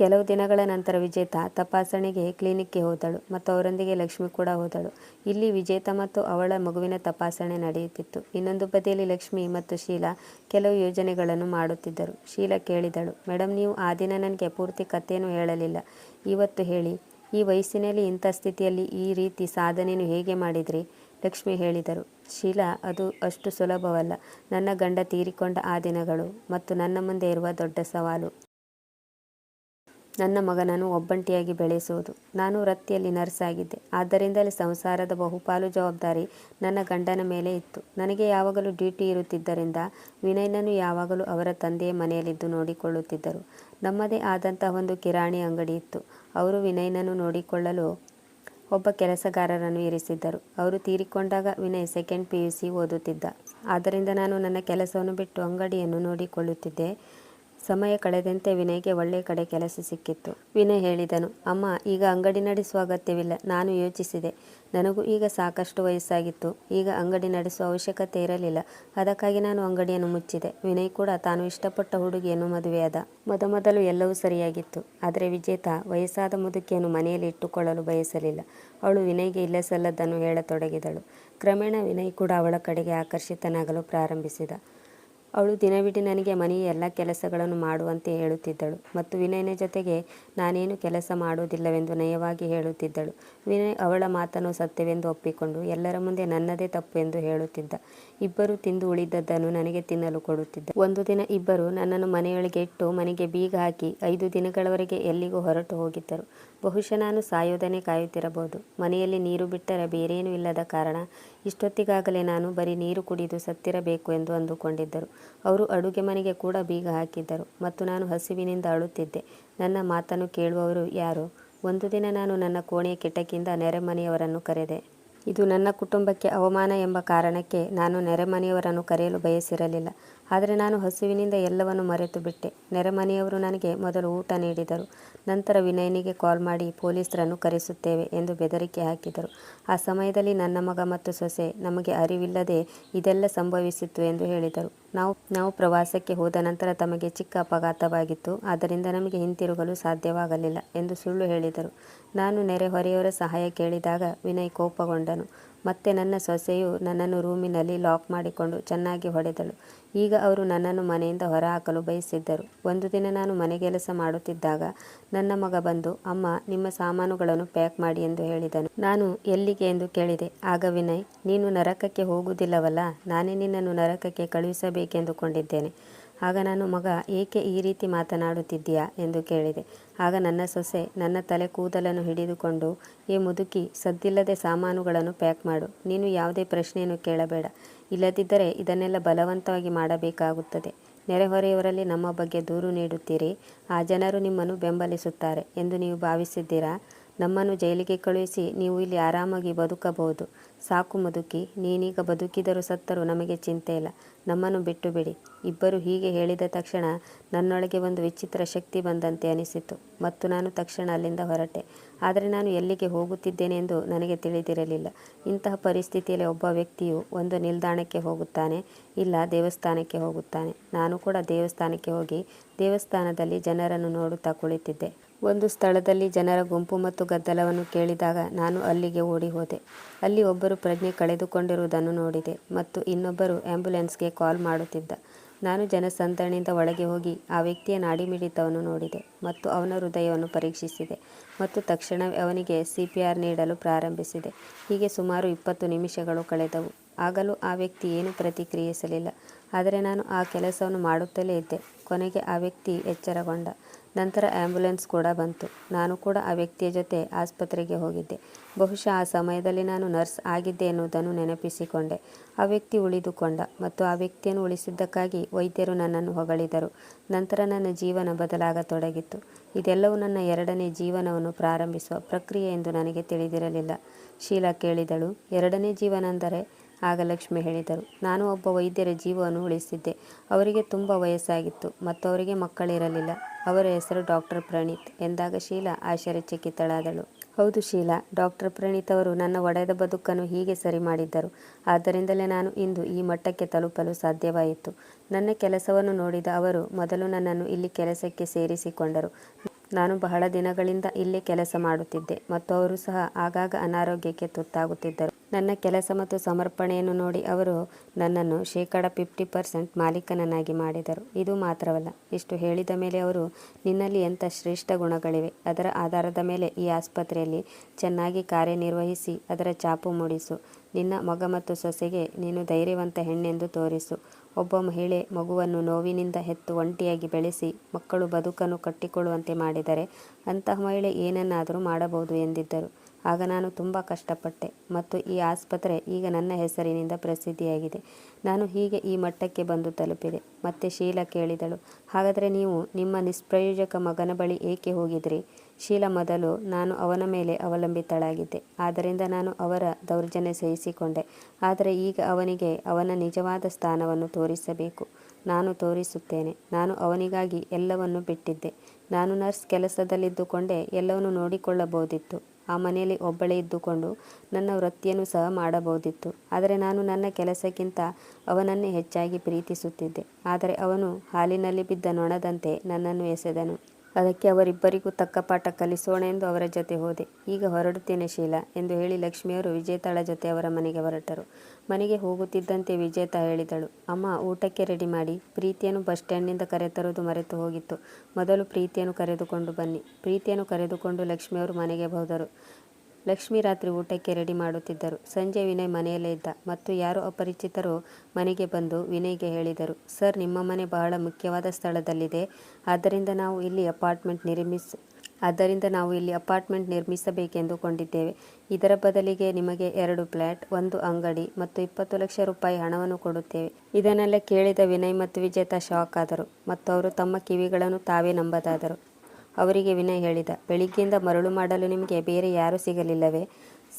ಕೆಲವು ದಿನಗಳ ನಂತರ ವಿಜೇತ ತಪಾಸಣೆಗೆ ಕ್ಲಿನಿಕ್ಗೆ ಹೋದಳು ಮತ್ತು ಅವರೊಂದಿಗೆ ಲಕ್ಷ್ಮಿ ಕೂಡ ಹೋದಳು. ಇಲ್ಲಿ ವಿಜೇತ ಮತ್ತು ಅವಳ ಮಗುವಿನ ತಪಾಸಣೆ ನಡೆಯುತ್ತಿತ್ತು. ಇನ್ನೊಂದು ಬದಿಯಲ್ಲಿ ಲಕ್ಷ್ಮಿ ಮತ್ತು ಶೀಲಾ ಕೆಲವು ಯೋಜನೆಗಳನ್ನು ಮಾಡುತ್ತಿದ್ದರು. ಶೀಲಾ ಕೇಳಿದಳು ಮೇಡಮ್ ನೀವು ಆ ದಿನ ನನಗೆ ಪೂರ್ತಿ ಕಥೆಯನ್ನು ಹೇಳಲಿಲ್ಲ. ಇವತ್ತು ಹೇಳಿ, ಈ ವಯಸ್ಸಿನಲ್ಲಿ ಇಂಥ ಸ್ಥಿತಿಯಲ್ಲಿ ಈ ರೀತಿ ಸಾಧನೆಯನ್ನು ಹೇಗೆ ಮಾಡಿದ್ರಿ? ಲಕ್ಷ್ಮಿ ಹೇಳಿದರು, ಶೀಲಾ, ಅದು ಅಷ್ಟು ಸುಲಭವಲ್ಲ. ನನ್ನ ಗಂಡ ತೀರಿಕೊಂಡ ಆ ದಿನಗಳು ಮತ್ತು ನನ್ನ ಮುಂದೆ ಇರುವ ದೊಡ್ಡ ಸವಾಲು. ನನ್ನ ಮಗನನ್ನು ಒಬ್ಬಂಟಿಯಾಗಿ ಬೆಳೆಸುವುದು. ನಾನು ವೃತ್ತಿಯಲ್ಲಿ ನರ್ಸ್ ಆಗಿದ್ದೆ. ಆದ್ದರಿಂದಲೇ ಸಂಸಾರದ ಬಹುಪಾಲು ಜವಾಬ್ದಾರಿ ನನ್ನ ಗಂಡನ ಮೇಲೆ ಇತ್ತು. ನನಗೆ ಯಾವಾಗಲೂ ಡ್ಯೂಟಿ ಇರುತ್ತಿದ್ದರಿಂದ ವಿನಯ್ನನ್ನು ಯಾವಾಗಲೂ ಅವರ ತಂದೆಯ ಮನೆಯಲ್ಲಿದ್ದು ನೋಡಿಕೊಳ್ಳುತ್ತಿದ್ದರು. ನಮ್ಮದೇ ಆದಂತಹ ಒಂದು ಕಿರಾಣಿ ಅಂಗಡಿ ಇತ್ತು. ಅವರು ವಿನಯ್ನನ್ನು ನೋಡಿಕೊಳ್ಳಲು ಒಬ್ಬ ಕೆಲಸಗಾರರನ್ನು ಇರಿಸಿದ್ದರು. ಅವರು ತೀರಿಕೊಂಡಾಗ Vinay second P U C ಓದುತ್ತಿದ್ದ. ಆದ್ದರಿಂದ ನಾನು ನನ್ನ ಕೆಲಸವನ್ನು ಬಿಟ್ಟು ಅಂಗಡಿಯನ್ನು ನೋಡಿಕೊಳ್ಳುತ್ತಿದ್ದೆ. ಸಮಯ ಕಳೆದಂತೆ ವಿನಯ್ಗೆ ಒಳ್ಳೆಯ ಕಡೆ ಕೆಲಸ ಸಿಕ್ಕಿತ್ತು. ವಿನಯ್ ಹೇಳಿದನು, ಅಮ್ಮ, ಈಗ ಅಂಗಡಿ ನಡೆಸುವ ಅಗತ್ಯವಿಲ್ಲ, ನಾನು ಯೋಚಿಸಿದೆ. ನನಗೂ ಈಗ ಸಾಕಷ್ಟು ವಯಸ್ಸಾಗಿತ್ತು. ಈಗ ಅಂಗಡಿ ನಡೆಸುವ ಅವಶ್ಯಕತೆ ಇರಲಿಲ್ಲ. ಅದಕ್ಕಾಗಿ ನಾನು ಅಂಗಡಿಯನ್ನು ಮುಚ್ಚಿದೆ. ವಿನಯ್ ಕೂಡ ತಾನು ಇಷ್ಟಪಟ್ಟ ಹುಡುಗಿಯನ್ನು ಮದುವೆಯಾದ ಮೊದಮೊದಲು ಎಲ್ಲವೂ ಸರಿಯಾಗಿತ್ತು. ಆದರೆ ವಿಜೇತ ವಯಸ್ಸಾದ ಮುದುಕಿಯನ್ನು ಮನೆಯಲ್ಲಿ ಇಟ್ಟುಕೊಳ್ಳಲು ಬಯಸಲಿಲ್ಲ. ಅವಳು ವಿನಯ್ಗೆ ಇಲ್ಲಸಲ್ಲದನ್ನು ಹೇಳತೊಡಗಿದಳು. ಕ್ರಮೇಣ ವಿನಯ್ ಕೂಡ ಅವಳ ಕಡೆಗೆ ಆಕರ್ಷಿತನಾಗಲು ಪ್ರಾರಂಭಿಸಿದ. ಅವಳು ದಿನವಿಡೀ ನನಗೆ ಮನೆಯ ಎಲ್ಲ ಕೆಲಸಗಳನ್ನು ಮಾಡುವಂತೆ ಹೇಳುತ್ತಿದ್ದಳು ಮತ್ತು ವಿನಯನ ಜೊತೆಗೆ ನಾನೇನು ಕೆಲಸ ಮಾಡುವುದಿಲ್ಲವೆಂದು ನಯವಾಗಿ ಹೇಳುತ್ತಿದ್ದಳು. ವಿನಯ್ ಅವಳ ಮಾತನ್ನು ಸತ್ಯವೆಂದು ಒಪ್ಪಿಕೊಂಡು ಎಲ್ಲರ ಮುಂದೆ ನನ್ನದೇ ತಪ್ಪು ಎಂದು ಹೇಳುತ್ತಿದ್ದ. ಇಬ್ಬರು ತಿಂದು ಉಳಿದದ್ದನ್ನು ನನಗೆ ತಿನ್ನಲು ಕೊಡುತ್ತಿದ್ದ. ಒಂದು ದಿನ ಇಬ್ಬರು ನನ್ನನ್ನು ಮನೆಯೊಳಗೆ ಇಟ್ಟು ಮನೆಗೆ ಬೀಗ ಹಾಕಿ ಐದು ದಿನಗಳವರೆಗೆ ಎಲ್ಲಿಗೂ ಹೊರಟು ಹೋಗಿದ್ದರು. ಬಹುಶಃ ನಾನು ಸಾಯೋದನ್ನೇ ಕಾಯುತ್ತಿರಬಹುದು. ಮನೆಯಲ್ಲಿ ನೀರು ಬಿಟ್ಟರೆ ಬೇರೇನೂ ಇಲ್ಲದ ಕಾರಣ ಇಷ್ಟೊತ್ತಿಗಾಗಲೇ ನಾನು ಬರೀ ನೀರು ಕುಡಿದು ಸತ್ತಿರಬೇಕು ಎಂದು ಅಂದುಕೊಂಡಿದ್ದರು. ಅವರು ಅಡುಗೆ ಮನೆಗೆ ಕೂಡ ಬೀಗ ಹಾಕಿದ್ದರು. ಮತ್ತು ನಾನು ಹಸಿವಿನಿಂದ ಅಳುತ್ತಿದ್ದೆ. ನನ್ನ ಮಾತನ್ನು ಕೇಳುವವರು ಯಾರು? ಒಂದು ದಿನ ನಾನು ನನ್ನ ಕೋಣೆಯ ಕಿಟಕಿಯಿಂದ ನೆರೆಮನೆಯವರನ್ನು ಕರೆದೆ. ಇದು ನನ್ನ ಕುಟುಂಬಕ್ಕೆ ಅವಮಾನ ಎಂಬ ಕಾರಣಕ್ಕೆ ನಾನು ನೆರೆಮನೆಯವರನ್ನು ಕರೆಯಲು ಬಯಸಿರಲಿಲ್ಲ. ಆದರೆ ನಾನು ಹಸುವಿನಿಂದ ಎಲ್ಲವನ್ನು ಮರೆತು ಬಿಟ್ಟೆ. ನೆರೆಮನೆಯವರು ನನಗೆ ಮೊದಲು ಊಟ ನೀಡಿದರು. ನಂತರ ವಿನಯನಿಗೆ ಕಾಲ್ ಮಾಡಿ, ಪೊಲೀಸರನ್ನು ಕರೆಸುತ್ತೇವೆ ಎಂದು ಬೆದರಿಕೆ ಹಾಕಿದರು. ಆ ಸಮಯದಲ್ಲಿ ನನ್ನ ಮಗ ಮತ್ತು ಸೊಸೆ, ನಮಗೆ ಅರಿವಿಲ್ಲದೆ ಇದೆಲ್ಲ ಸಂಭವಿಸಿತ್ತು ಎಂದು ಹೇಳಿದರು. ನಾವು ನಾವು ಪ್ರವಾಸಕ್ಕೆ ಹೋದ ನಂತರ ತಮಗೆ ಚಿಕ್ಕ ಅಪಘಾತವಾಗಿತ್ತು. ಆದ್ದರಿಂದ ನಮಗೆ ಹಿಂತಿರುಗಲು ಸಾಧ್ಯವಾಗಲಿಲ್ಲ ಎಂದು ಸುಳ್ಳು ಹೇಳಿದರು. ನಾನು ನೆರೆಹೊರೆಯವರ ಸಹಾಯ ಕೇಳಿದಾಗ ವಿನಯ್ ಕೋಪಗೊಂಡನು. ಮತ್ತೆ ನನ್ನ ಸೊಸೆಯು ನನ್ನನ್ನು ರೂಮಿನಲ್ಲಿ ಲಾಕ್ ಮಾಡಿಕೊಂಡು ಚೆನ್ನಾಗಿ ಹೊಡೆದಳು. ಈಗ ಅವರು ನನ್ನನ್ನು ಮನೆಯಿಂದ ಹೊರಹಾಕಲು ಬಯಸಿದ್ದರು. ಒಂದು ದಿನ ನಾನು ಮನೆಗೆಲಸ ಮಾಡುತ್ತಿದ್ದಾಗ ನನ್ನ ಮಗ ಬಂದು, ಅಮ್ಮ, ನಿಮ್ಮ ಸಾಮಾನುಗಳನ್ನು ಪ್ಯಾಕ್ ಮಾಡಿ ಎಂದು ಹೇಳಿದನು. ನಾನು ಎಲ್ಲಿಗೆ ಎಂದು ಕೇಳಿದೆ. ಆಗ ವಿನಯ್, ನೀನು ನರಕಕ್ಕೆ ಹೋಗುವುದಿಲ್ಲವಲ್ಲ, ನಾನೇ ನಿನ್ನನ್ನು ನರಕಕ್ಕೆ ಕಳುಹಿಸಬೇಕೆಂದುಕೊಂಡಿದ್ದೇನೆ. ಆಗ ನಾನು, ಮಗ, ಏಕೆ ಈ ರೀತಿ ಮಾತನಾಡುತ್ತಿದ್ದೀಯಾ? ಎಂದು ಕೇಳಿದೆ. ಆಗ ನನ್ನ ಸೊಸೆ, ನನ್ನ ತಲೆ ಕೂದಲನ್ನು ಹಿಡಿದುಕೊಂಡು ಈ ಮುದುಕಿ ಸದ್ದಿಲ್ಲದೆ ಸಾಮಾನುಗಳನ್ನು ಪ್ಯಾಕ್ ಮಾಡು. ನೀನು ಯಾವುದೇ ಪ್ರಶ್ನೆಯನ್ನು ಕೇಳಬೇಡ. ಇಲ್ಲದಿದ್ದರೆ ಇದನ್ನೆಲ್ಲ ಬಲವಂತವಾಗಿ ಮಾಡಬೇಕಾಗುತ್ತದೆ. ನೆರೆಹೊರೆಯವರಲ್ಲಿ ನಮ್ಮ ಬಗ್ಗೆ ದೂರು ನೀಡುತ್ತೀರಿ. ಆ ಜನರು ನಿಮ್ಮನ್ನು ಬೆಂಬಲಿಸುತ್ತಾರೆ ಎಂದು ನೀವು ಭಾವಿಸಿದ್ದೀರಾ? ನಮ್ಮನ್ನು ಜೈಲಿಗೆ ಕಳುಹಿಸಿ ನೀವು ಇಲ್ಲಿ ಆರಾಮಾಗಿ ಬದುಕಬಹುದು. ಸಾಕು ಮುದುಕಿ, ನೀನೀಗ ಬದುಕಿದರೂ ಸತ್ತರೂ ನಮಗೆ ಚಿಂತೆ ಇಲ್ಲ. ನಮ್ಮನ್ನು ಬಿಟ್ಟು ಬಿಡಿ ಇಬ್ಬರು ಹೀಗೆ ಹೇಳಿದ ತಕ್ಷಣ ನನ್ನೊಳಗೆ ಒಂದು ವಿಚಿತ್ರ ಶಕ್ತಿ ಬಂದಂತೆ ಅನಿಸಿತು. ಮತ್ತು ನಾನು ತಕ್ಷಣ ಅಲ್ಲಿಂದ ಹೊರಟೆ. ಆದರೆ ನಾನು ಎಲ್ಲಿಗೆ ಹೋಗುತ್ತಿದ್ದೇನೆ ಎಂದು ನನಗೆ ತಿಳಿದಿರಲಿಲ್ಲ. ಇಂತಹ ಪರಿಸ್ಥಿತಿಯಲ್ಲಿ ಒಬ್ಬ ವ್ಯಕ್ತಿಯು ಒಂದು ನಿಲ್ದಾಣಕ್ಕೆ ಹೋಗುತ್ತಾನೆ, ಇಲ್ಲ ದೇವಸ್ಥಾನಕ್ಕೆ ಹೋಗುತ್ತಾನೆ. ನಾನು ಕೂಡ ದೇವಸ್ಥಾನಕ್ಕೆ ಹೋಗಿ ದೇವಸ್ಥಾನದಲ್ಲಿ ಜನರನ್ನು ನೋಡುತ್ತಾ ಕುಳಿತಿದ್ದೆ. ಒಂದು ಸ್ಥಳದಲ್ಲಿ ಜನರ ಗುಂಪು ಮತ್ತು ಗದ್ದಲವನ್ನು ಕೇಳಿದಾಗ ನಾನು ಅಲ್ಲಿಗೆ ಓಡಿ ಹೋದೆ ಅಲ್ಲಿ ಒಬ್ಬರು ಪ್ರಜ್ಞೆ ಕಳೆದುಕೊಂಡಿರುವುದನ್ನು ನೋಡಿದೆ ಮತ್ತು ಇನ್ನೊಬ್ಬರು ಆ್ಯಂಬುಲೆನ್ಸ್ಗೆ ಕಾಲ್ ಮಾಡುತ್ತಿದ್ದ. ನಾನು ಜನಸಂದಣಿಯಿಂದ ಒಳಗೆ ಹೋಗಿ ಆ ವ್ಯಕ್ತಿಯ ನಾಡಿಮಿಡಿತವನ್ನು ನೋಡಿದೆ ಮತ್ತು ಅವನ ಹೃದಯವನ್ನು ಪರೀಕ್ಷಿಸಿದೆ ಮತ್ತು ತಕ್ಷಣವೇ ಅವನಿಗೆ ಸಿ ಪಿ ಆರ್ ನೀಡಲು ಪ್ರಾರಂಭಿಸಿದೆ. ಹೀಗೆ ಸುಮಾರು ಇಪ್ಪತ್ತು ನಿಮಿಷಗಳು ಕಳೆದವು. ಆಗಲೂ ಆ ವ್ಯಕ್ತಿ ಏನೂ ಪ್ರತಿಕ್ರಿಯಿಸಲಿಲ್ಲ. ಆದರೆ ನಾನು ಆ ಕೆಲಸವನ್ನು ಮಾಡುತ್ತಲೇ ಇದ್ದೆ. ಕೊನೆಗೆ ಆ ವ್ಯಕ್ತಿ ಎಚ್ಚರಗೊಂಡ. ನಂತರ ಆ್ಯಂಬುಲೆನ್ಸ್ ಕೂಡ ಬಂತು. ನಾನು ಕೂಡ ಆ ವ್ಯಕ್ತಿಯ ಜೊತೆ ಆಸ್ಪತ್ರೆಗೆ ಹೋಗಿದ್ದೆ. ಬಹುಶಃ ಆ ಸಮಯದಲ್ಲಿ ನಾನು ನರ್ಸ್ ಆಗಿದ್ದೆ ಎನ್ನುವುದನ್ನು ನೆನಪಿಸಿಕೊಂಡೆ. ಆ ವ್ಯಕ್ತಿ ಉಳಿದುಕೊಂಡ ಮತ್ತು ಆ ವ್ಯಕ್ತಿಯನ್ನು ಉಳಿಸಿದ್ದಕ್ಕಾಗಿ ವೈದ್ಯರು ನನ್ನನ್ನು ಹೊಗಳಿದರು. ನಂತರ ನನ್ನ ಜೀವನ ಬದಲಾಗತೊಡಗಿತ್ತು. ಇದೆಲ್ಲವೂ ನನ್ನ ಎರಡನೇ ಜೀವನವನ್ನು ಪ್ರಾರಂಭಿಸುವ ಪ್ರಕ್ರಿಯೆ ಎಂದು ನನಗೆ ತಿಳಿದಿರಲಿಲ್ಲ. ಶೀಲಾ ಕೇಳಿದಳು, ಎರಡನೇ ಜೀವನ ಅಂದರೆ ಆಗ ಲಕ್ಷ್ಮಿ ಹೇಳಿದರು, ನಾನು ಒಬ್ಬ ವೈದ್ಯರ ಜೀವವನ್ನು ಉಳಿಸಿದ್ದೆ. ಅವರಿಗೆ ತುಂಬ ವಯಸ್ಸಾಗಿತ್ತು ಮತ್ತು ಅವರಿಗೆ ಮಕ್ಕಳಿರಲಿಲ್ಲ. ಅವರ ಹೆಸರು ಡಾಕ್ಟರ್ ಪ್ರಣೀತ್ ಎಂದಾಗ ಶೀಲಾ ಆಶ್ಚರ್ಯಚಕಿತಳಾದಳು. ಹೌದು ಶೀಲಾ, ಡಾಕ್ಟರ್ ಪ್ರಣೀತ್ ಅವರು ನನ್ನ ಒಡೆದ ಬದುಕನ್ನು ಹೀಗೆ ಸರಿ ಮಾಡಿದ್ದರು. ಆದ್ದರಿಂದಲೇ ನಾನು ಇಂದು ಈ ಮಟ್ಟಕ್ಕೆ ತಲುಪಲು ಸಾಧ್ಯವಾಯಿತು. ನನ್ನ ಕೆಲಸವನ್ನು ನೋಡಿದ ಅವರು ಮೊದಲು ನನ್ನನ್ನು ಇಲ್ಲಿ ಕೆಲಸಕ್ಕೆ ಸೇರಿಸಿಕೊಂಡರು. ನಾನು ಬಹಳ ದಿನಗಳಿಂದ ಇಲ್ಲೇ ಕೆಲಸ ಮಾಡುತ್ತಿದ್ದೆ ಮತ್ತು ಅವರು ಸಹ ಆಗಾಗ ಅನಾರೋಗ್ಯಕ್ಕೆ ತುತ್ತಾಗುತ್ತಿದ್ದರು. ನನ್ನ ಕೆಲಸ ಮತ್ತು ಸಮರ್ಪಣೆಯನ್ನು ನೋಡಿ ಅವರು ನನ್ನನ್ನು ಶೇಕಡ ಫಿಫ್ಟಿ ಪರ್ಸೆಂಟ್ ಮಾಲೀಕನನ್ನಾಗಿ ಮಾಡಿದರು. ಇದು ಮಾತ್ರವಲ್ಲ, ಇಷ್ಟು ಹೇಳಿದ ಮೇಲೆ ಅವರು, ನಿನ್ನಲ್ಲಿ ಎಂಥ ಶ್ರೇಷ್ಠ ಗುಣಗಳಿವೆ, ಅದರ ಆಧಾರದ ಮೇಲೆ ಈ ಆಸ್ಪತ್ರೆಯಲ್ಲಿ ಚೆನ್ನಾಗಿ ಕಾರ್ಯನಿರ್ವಹಿಸಿ, ಅದರ ಚಾಪು ಮೂಡಿಸು, ನಿನ್ನ ಮಗ ಮತ್ತು ಸೊಸೆಗೆ ನೀನು ಧೈರ್ಯವಂತ ಹೆಣ್ಣೆಂದು ತೋರಿಸು, ಒಬ್ಬ ಮಹಿಳೆ ಮಗುವನ್ನು ನೋವಿನಿಂದ ಹೆತ್ತು ಒಂಟಿಯಾಗಿ ಬೆಳೆಸಿ, ಮಕ್ಕಳು ಬದುಕನ್ನು ಕಟ್ಟಿಕೊಳ್ಳುವಂತೆ ಮಾಡಿದರೆ ಅಂತಹ ಮಹಿಳೆ ಏನನ್ನಾದರೂ ಮಾಡಬಹುದು ಎಂದಿದ್ದರು. ಆಗ ನಾನು ತುಂಬ ಕಷ್ಟಪಟ್ಟೆ ಮತ್ತು ಈ ಆಸ್ಪತ್ರೆ ಈಗ ನನ್ನ ಹೆಸರಿನಿಂದ ಪ್ರಸಿದ್ಧಿಯಾಗಿದೆ. ನಾನು ಹೀಗೆ ಈ ಮಟ್ಟಕ್ಕೆ ಬಂದು ತಲುಪಿದೆ. ಮತ್ತೆ ಶೀಲಾ ಕೇಳಿದಳು, ಹಾಗಾದರೆ ನೀವು ನಿಮ್ಮ ನಿಷ್ಪ್ರಯೋಜಕ ಮಗನ ಬಳಿ ಏಕೆ ಹೋಗಿದ್ರಿ? ಶೀಲ ಮೊದಲು, ನಾನು ಅವನ ಮೇಲೆ ಅವಲಂಬಿತಳಾಗಿದ್ದೆ. ಆದ್ದರಿಂದ ನಾನು ಅವರ ದೌರ್ಜನ್ಯ ಸಹಿಸಿಕೊಂಡೆ. ಆದರೆ ಈಗ ಅವನಿಗೆ ಅವನ ನಿಜವಾದ ಸ್ಥಾನವನ್ನು ತೋರಿಸಬೇಕು. ನಾನು ತೋರಿಸುತ್ತೇನೆ. ನಾನು ಅವನಿಗಾಗಿ ಎಲ್ಲವನ್ನು ಬಿಟ್ಟಿದ್ದೆ. ನಾನು ನರ್ಸ್ ಕೆಲಸದಲ್ಲಿದ್ದುಕೊಂಡೇ ಎಲ್ಲವನ್ನು ನೋಡಿಕೊಳ್ಳಬಹುದಿತ್ತು. ಆ ಮನೆಯಲ್ಲಿ ಒಬ್ಬಳೇ ಇದ್ದುಕೊಂಡು ನನ್ನ ವೃತ್ತಿಯನ್ನು ಸಹ ಮಾಡಬಹುದಿತ್ತು. ಆದರೆ ನಾನು ನನ್ನ ಕೆಲಸಕ್ಕಿಂತ ಅವನನ್ನೇ ಹೆಚ್ಚಾಗಿ ಪ್ರೀತಿಸುತ್ತಿದ್ದೆ. ಆದರೆ ಅವನು ಹಾಲಿನಲ್ಲಿ ಬಿದ್ದ ನೊಣದಂತೆ ನನ್ನನ್ನು ಎಸೆದನು. ಅದಕ್ಕೆ ಅವರಿಬ್ಬರಿಗೂ ತಕ್ಕ ಪಾಠ ಕಲಿಸೋಣ ಎಂದು ಅವರ ಜೊತೆ ಹೋದೆ. ಈಗ ಹೊರಡುತ್ತೇನೆ ಶೀಲಾ ಎಂದು ಹೇಳಿ ಲಕ್ಷ್ಮಿಯವರು ವಿಜೇತಾಳ ಜೊತೆ ಅವರ ಮನೆಗೆ ಹೊರಟರು. ಮನೆಗೆ ಹೋಗುತ್ತಿದ್ದಂತೆ ವಿಜೇತಾ ಹೇಳಿದಳು, ಅಮ್ಮ, ಊಟಕ್ಕೆ ರೆಡಿ ಮಾಡಿ. ಪ್ರೀತಿಯನ್ನು ಬಸ್ ಸ್ಟ್ಯಾಂಡ್ನಿಂದ ಕರೆತರುವುದು ಮರೆತು ಹೋಗಿತ್ತು. ಮೊದಲು ಪ್ರೀತಿಯನ್ನು ಕರೆದುಕೊಂಡು ಬನ್ನಿ. ಪ್ರೀತಿಯನ್ನು ಕರೆದುಕೊಂಡು ಲಕ್ಷ್ಮಿಯವರು ಮನೆಗೆ ಹೋದರು. ಲಕ್ಷ್ಮಿ ರಾತ್ರಿ ಊಟಕ್ಕೆ ರೆಡಿ ಮಾಡುತ್ತಿದ್ದರು. ಸಂಜೆ ವಿನಯ್ ಮನೆಯಲ್ಲೇ ಇದ್ದ ಮತ್ತು ಯಾರೋ ಅಪರಿಚಿತರು ಮನೆಗೆ ಬಂದು ವಿನಯ್ಗೆ ಹೇಳಿದರು, ಸರ್, ನಿಮ್ಮ ಮನೆ ಬಹಳ ಮುಖ್ಯವಾದ ಸ್ಥಳದಲ್ಲಿದೆ. ಆದ್ದರಿಂದ ನಾವು ಇಲ್ಲಿ ಅಪಾರ್ಟ್ಮೆಂಟ್ ನಿರ್ಮಿಸ, ಆದ್ದರಿಂದ ನಾವು ಇಲ್ಲಿ ಅಪಾರ್ಟ್ಮೆಂಟ್ ನಿರ್ಮಿಸಬೇಕೆಂದುಕೊಂಡಿದ್ದೇವೆ. ಇದರ ಬದಲಿಗೆ ನಿಮಗೆ ಎರಡು ಫ್ಲ್ಯಾಟ್, ಒಂದು ಅಂಗಡಿ ಮತ್ತು ಇಪ್ಪತ್ತು ಲಕ್ಷ ರೂಪಾಯಿ ಹಣವನ್ನು ಕೊಡುತ್ತೇವೆ. ಇದನ್ನೆಲ್ಲ ಕೇಳಿದ ವಿನಯ್ ಮತ್ತು ವಿಜೇತ ಶಾಕ್ ಆದರು ಮತ್ತು ಅವರು ತಮ್ಮ ಕಿವಿಗಳನ್ನು ತಾವೇ ನಂಬದಾದರು. ಅವರಿಗೆ ವಿನಯ್ ಹೇಳಿದ. ಬೆಳಿಗ್ಗೆಯಿಂದ ಮರಳು ಮಾಡಲು ನಿಮಗೆ ಬೇರೆ ಯಾರೂ ಸಿಗಲಿಲ್ಲವೇ?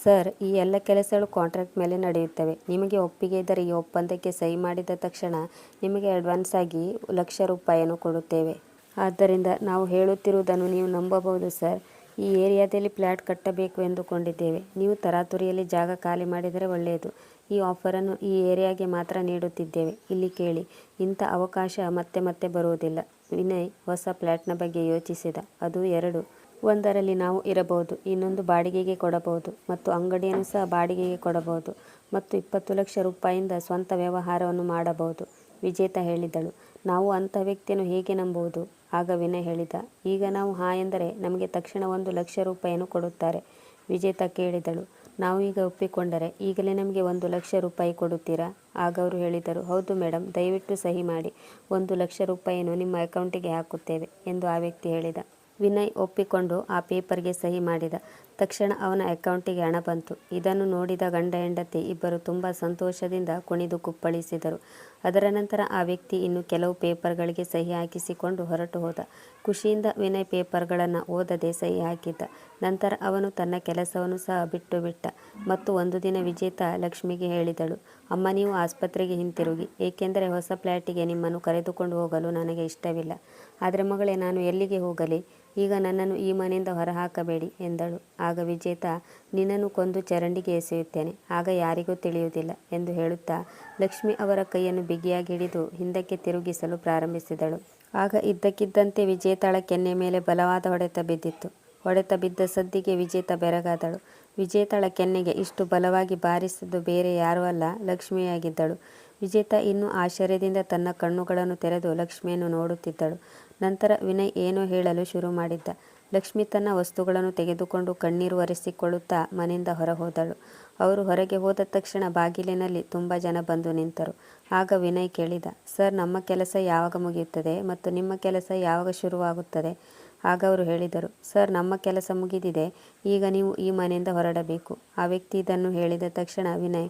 ಸರ್, ಈ ಎಲ್ಲ ಕೆಲಸಗಳು ಕಾಂಟ್ರಾಕ್ಟ್ ಮೇಲೆ ನಡೆಯುತ್ತವೆ. ನಿಮಗೆ ಒಪ್ಪಿಗೆ ಇದ್ದರೆ ಈ ಒಪ್ಪಂದಕ್ಕೆ ಸಹಿ ಮಾಡಿದ ತಕ್ಷಣ ನಿಮಗೆ ಅಡ್ವಾನ್ಸ್ ಆಗಿ ಲಕ್ಷ ರೂಪಾಯಿಯನ್ನು ಕೊಡುತ್ತೇವೆ. ಆದ್ದರಿಂದ ನಾವು ಹೇಳುತ್ತಿರುವುದನ್ನು ನೀವು ನಂಬಬಹುದು, ಸರ್. ಈ ಏರಿಯಾದಲ್ಲಿ ಫ್ಲ್ಯಾಟ್ ಕಟ್ಟಬೇಕು ಎಂದುಕೊಂಡಿದ್ದೇವೆ. ನೀವು ತರಾತುರಿಯಲ್ಲಿ ಜಾಗ ಖಾಲಿ ಮಾಡಿದರೆ ಒಳ್ಳೆಯದು. ಈ ಆಫರನ್ನು ಈ ಏರಿಯಾಗೆ ಮಾತ್ರ ನೀಡುತ್ತಿದ್ದೇವೆ. ಇಲ್ಲಿ ಕೇಳಿ. ಇಂಥ ಅವಕಾಶ ಮತ್ತೆ ಮತ್ತೆ ಬರುವುದಿಲ್ಲ. ವಿನಯ್ ಹೊಸ ಫ್ಲ್ಯಾಟ್ನ ಬಗ್ಗೆ ಯೋಚಿಸಿದ. ಅದು ಎರಡು. ಒಂದರಲ್ಲಿ ನಾವು ಇರಬಹುದು, ಇನ್ನೊಂದು ಬಾಡಿಗೆಗೆ ಕೊಡಬಹುದು ಮತ್ತು ಅಂಗಡಿಯನ್ನು ಸಹ ಬಾಡಿಗೆಗೆ ಕೊಡಬಹುದು ಮತ್ತು ಇಪ್ಪತ್ತು ಲಕ್ಷ ರೂಪಾಯಿಂದ ಸ್ವಂತ ವ್ಯವಹಾರವನ್ನು ಮಾಡಬಹುದು, ವಿಜೇತ ಹೇಳಿದಳು. ನಾವು ಅಂಥ ವ್ಯಕ್ತಿಯನ್ನು ಹೇಗೆ ನಂಬುವುದು? ಆಗ ವಿನಯ್ ಹೇಳಿದ. ಈಗ ನಾವು ಹಾ ಎಂದರೆ ನಮಗೆ ತಕ್ಷಣ ಒಂದು ಲಕ್ಷ ರೂಪಾಯಿಯನ್ನು ಕೊಡುತ್ತಾರೆ, ವಿಜೇತ ಕೇಳಿದಳು. ನಾವು ಈಗ ಒಪ್ಪಿಕೊಂಡರೆ ಈಗಲೇ ನಮಗೆ ಒಂದು ಲಕ್ಷ ರೂಪಾಯಿ ಕೊಡುತ್ತೀರಾ? ಆಗ ಅವರು ಹೇಳಿದರು, ಹೌದು ಮೇಡಮ್ ದಯವಿಟ್ಟು ಸಹಿ ಮಾಡಿ, ಒಂದು ಲಕ್ಷ ರೂಪಾಯಿಯನ್ನು ನಿಮ್ಮ ಅಕೌಂಟಿಗೆ ಹಾಕುತ್ತೇವೆ, ಎಂದು ಆ ವ್ಯಕ್ತಿ ಹೇಳಿದ. ವಿನಯ್ ಒಪ್ಪಿಕೊಂಡು ಆ ಪೇಪರ್ಗೆ ಸಹಿ ಮಾಡಿದ. ತಕ್ಷಣ ಅವನ ಅಕೌಂಟಿಗೆ ಹಣ ಬಂತು. ಇದನ್ನು ನೋಡಿದ ಗಂಡ ಹೆಂಡತಿ ಇಬ್ಬರು ತುಂಬ ಸಂತೋಷದಿಂದ ಕುಣಿದು ಕುಪ್ಪಳಿಸಿದರು. ಅದರ ನಂತರ ಆ ವ್ಯಕ್ತಿ ಇನ್ನು ಕೆಲವು ಪೇಪರ್ಗಳಿಗೆ ಸಹಿ ಹಾಕಿಸಿಕೊಂಡು ಹೊರಟು ಹೋದ. ಖುಷಿಯಿಂದ ವಿನಯ್ ಪೇಪರ್ಗಳನ್ನು ಓದದೆ ಸಹಿ ಹಾಕಿದ್ದ. ನಂತರ ಅವನು ತನ್ನ ಕೆಲಸವನ್ನು ಸಹ ಬಿಟ್ಟು ಬಿಟ್ಟ ಮತ್ತು ಒಂದು ದಿನ ವಿಜೇತ ಲಕ್ಷ್ಮಿಗೆ ಹೇಳಿದಳು, ಅಮ್ಮ, ನೀವು ಆಸ್ಪತ್ರೆಗೆ ಹಿಂತಿರುಗಿ. ಏಕೆಂದರೆ ಹೊಸ ಫ್ಲ್ಯಾಟಿಗೆ ನಿಮ್ಮನ್ನು ಕರೆದುಕೊಂಡು ಹೋಗಲು ನನಗೆ ಇಷ್ಟವಿಲ್ಲ. ಆದರೆ ಮಗಳೇ, ನಾನು ಎಲ್ಲಿಗೆ ಹೋಗಲಿ? ಈಗ ನನ್ನನ್ನು ಈ ಮನೆಯಿಂದ ಹೊರಹಾಕಬೇಡಿ ಎಂದಳು. ಆಗ ವಿಜೇತ, ನಿನ್ನನ್ನು ಕೊಂದು ಚರಂಡಿಗೆ ಎಸೆಯುತ್ತೇನೆ. ಆಗ ಯಾರಿಗೂ ತಿಳಿಯುವುದಿಲ್ಲ ಎಂದು ಹೇಳುತ್ತಾ ಲಕ್ಷ್ಮಿ ಅವರ ಕೈಯನ್ನು ಬಿಗಿಯಾಗಿ ಹಿಡಿದು ಹಿಂದಕ್ಕೆ ತಿರುಗಿಸಲು ಪ್ರಾರಂಭಿಸಿದಳು. ಆಗ ಇದ್ದಕ್ಕಿದ್ದಂತೆ ವಿಜೇತಾಳ ಕೆನ್ನೆ ಮೇಲೆ ಬಲವಾದ ಹೊಡೆತ ಬಿದ್ದಿತ್ತು. ಹೊಡೆತ ಬಿದ್ದ ಸದ್ದಿಗೆ ವಿಜೇತ ಬೆರಗಾದಳು. ವಿಜೇತಾಳ ಕೆನ್ನೆಗೆ ಇಷ್ಟು ಬಲವಾಗಿ ಬಾರಿಸಿದ್ದು ಬೇರೆ ಯಾರೂ ಅಲ್ಲ, ಲಕ್ಷ್ಮಿಯಾಗಿದ್ದಳು. ವಿಜೇತ ಇನ್ನೂ ಆಶ್ಚರ್ಯದಿಂದ ತನ್ನ ಕಣ್ಣುಗಳನ್ನು ತೆರೆದು ಲಕ್ಷ್ಮಿಯನ್ನು ನೋಡುತ್ತಿದ್ದಳು. ನಂತರ ವಿನಯ್ ಏನೋ ಹೇಳಲು ಶುರು ಮಾಡಿದ್ದ. ಲಕ್ಷ್ಮಿ ತನ್ನ ವಸ್ತುಗಳನ್ನು ತೆಗೆದುಕೊಂಡು ಕಣ್ಣೀರು ಒರೆಸಿಕೊಳ್ಳುತ್ತಾ ಮನೆಯಿಂದ ಹೊರಹೋದಳು. ಅವರು ಹೊರಗೆ ಹೋದ ತಕ್ಷಣ ಬಾಗಿಲಿನಲ್ಲಿ ತುಂಬ ಜನ ಬಂದು ನಿಂತರು. ಆಗ ವಿನಯ್ ಕೇಳಿದ, ಸರ್, ನಮ್ಮ ಕೆಲಸ ಯಾವಾಗ ಮುಗಿಯುತ್ತದೆ ಮತ್ತು ನಿಮ್ಮ ಕೆಲಸ ಯಾವಾಗ ಶುರುವಾಗುತ್ತದೆ? ಆಗ ಅವರು ಹೇಳಿದರು, ಸರ್, ನಮ್ಮ ಕೆಲಸ ಮುಗಿದಿದೆ. ಈಗ ನೀವು ಈ ಮನೆಯಿಂದ ಹೊರಡಬೇಕು. ಆ ವ್ಯಕ್ತಿ ಇದನ್ನು ಹೇಳಿದ ತಕ್ಷಣ ವಿನಯ್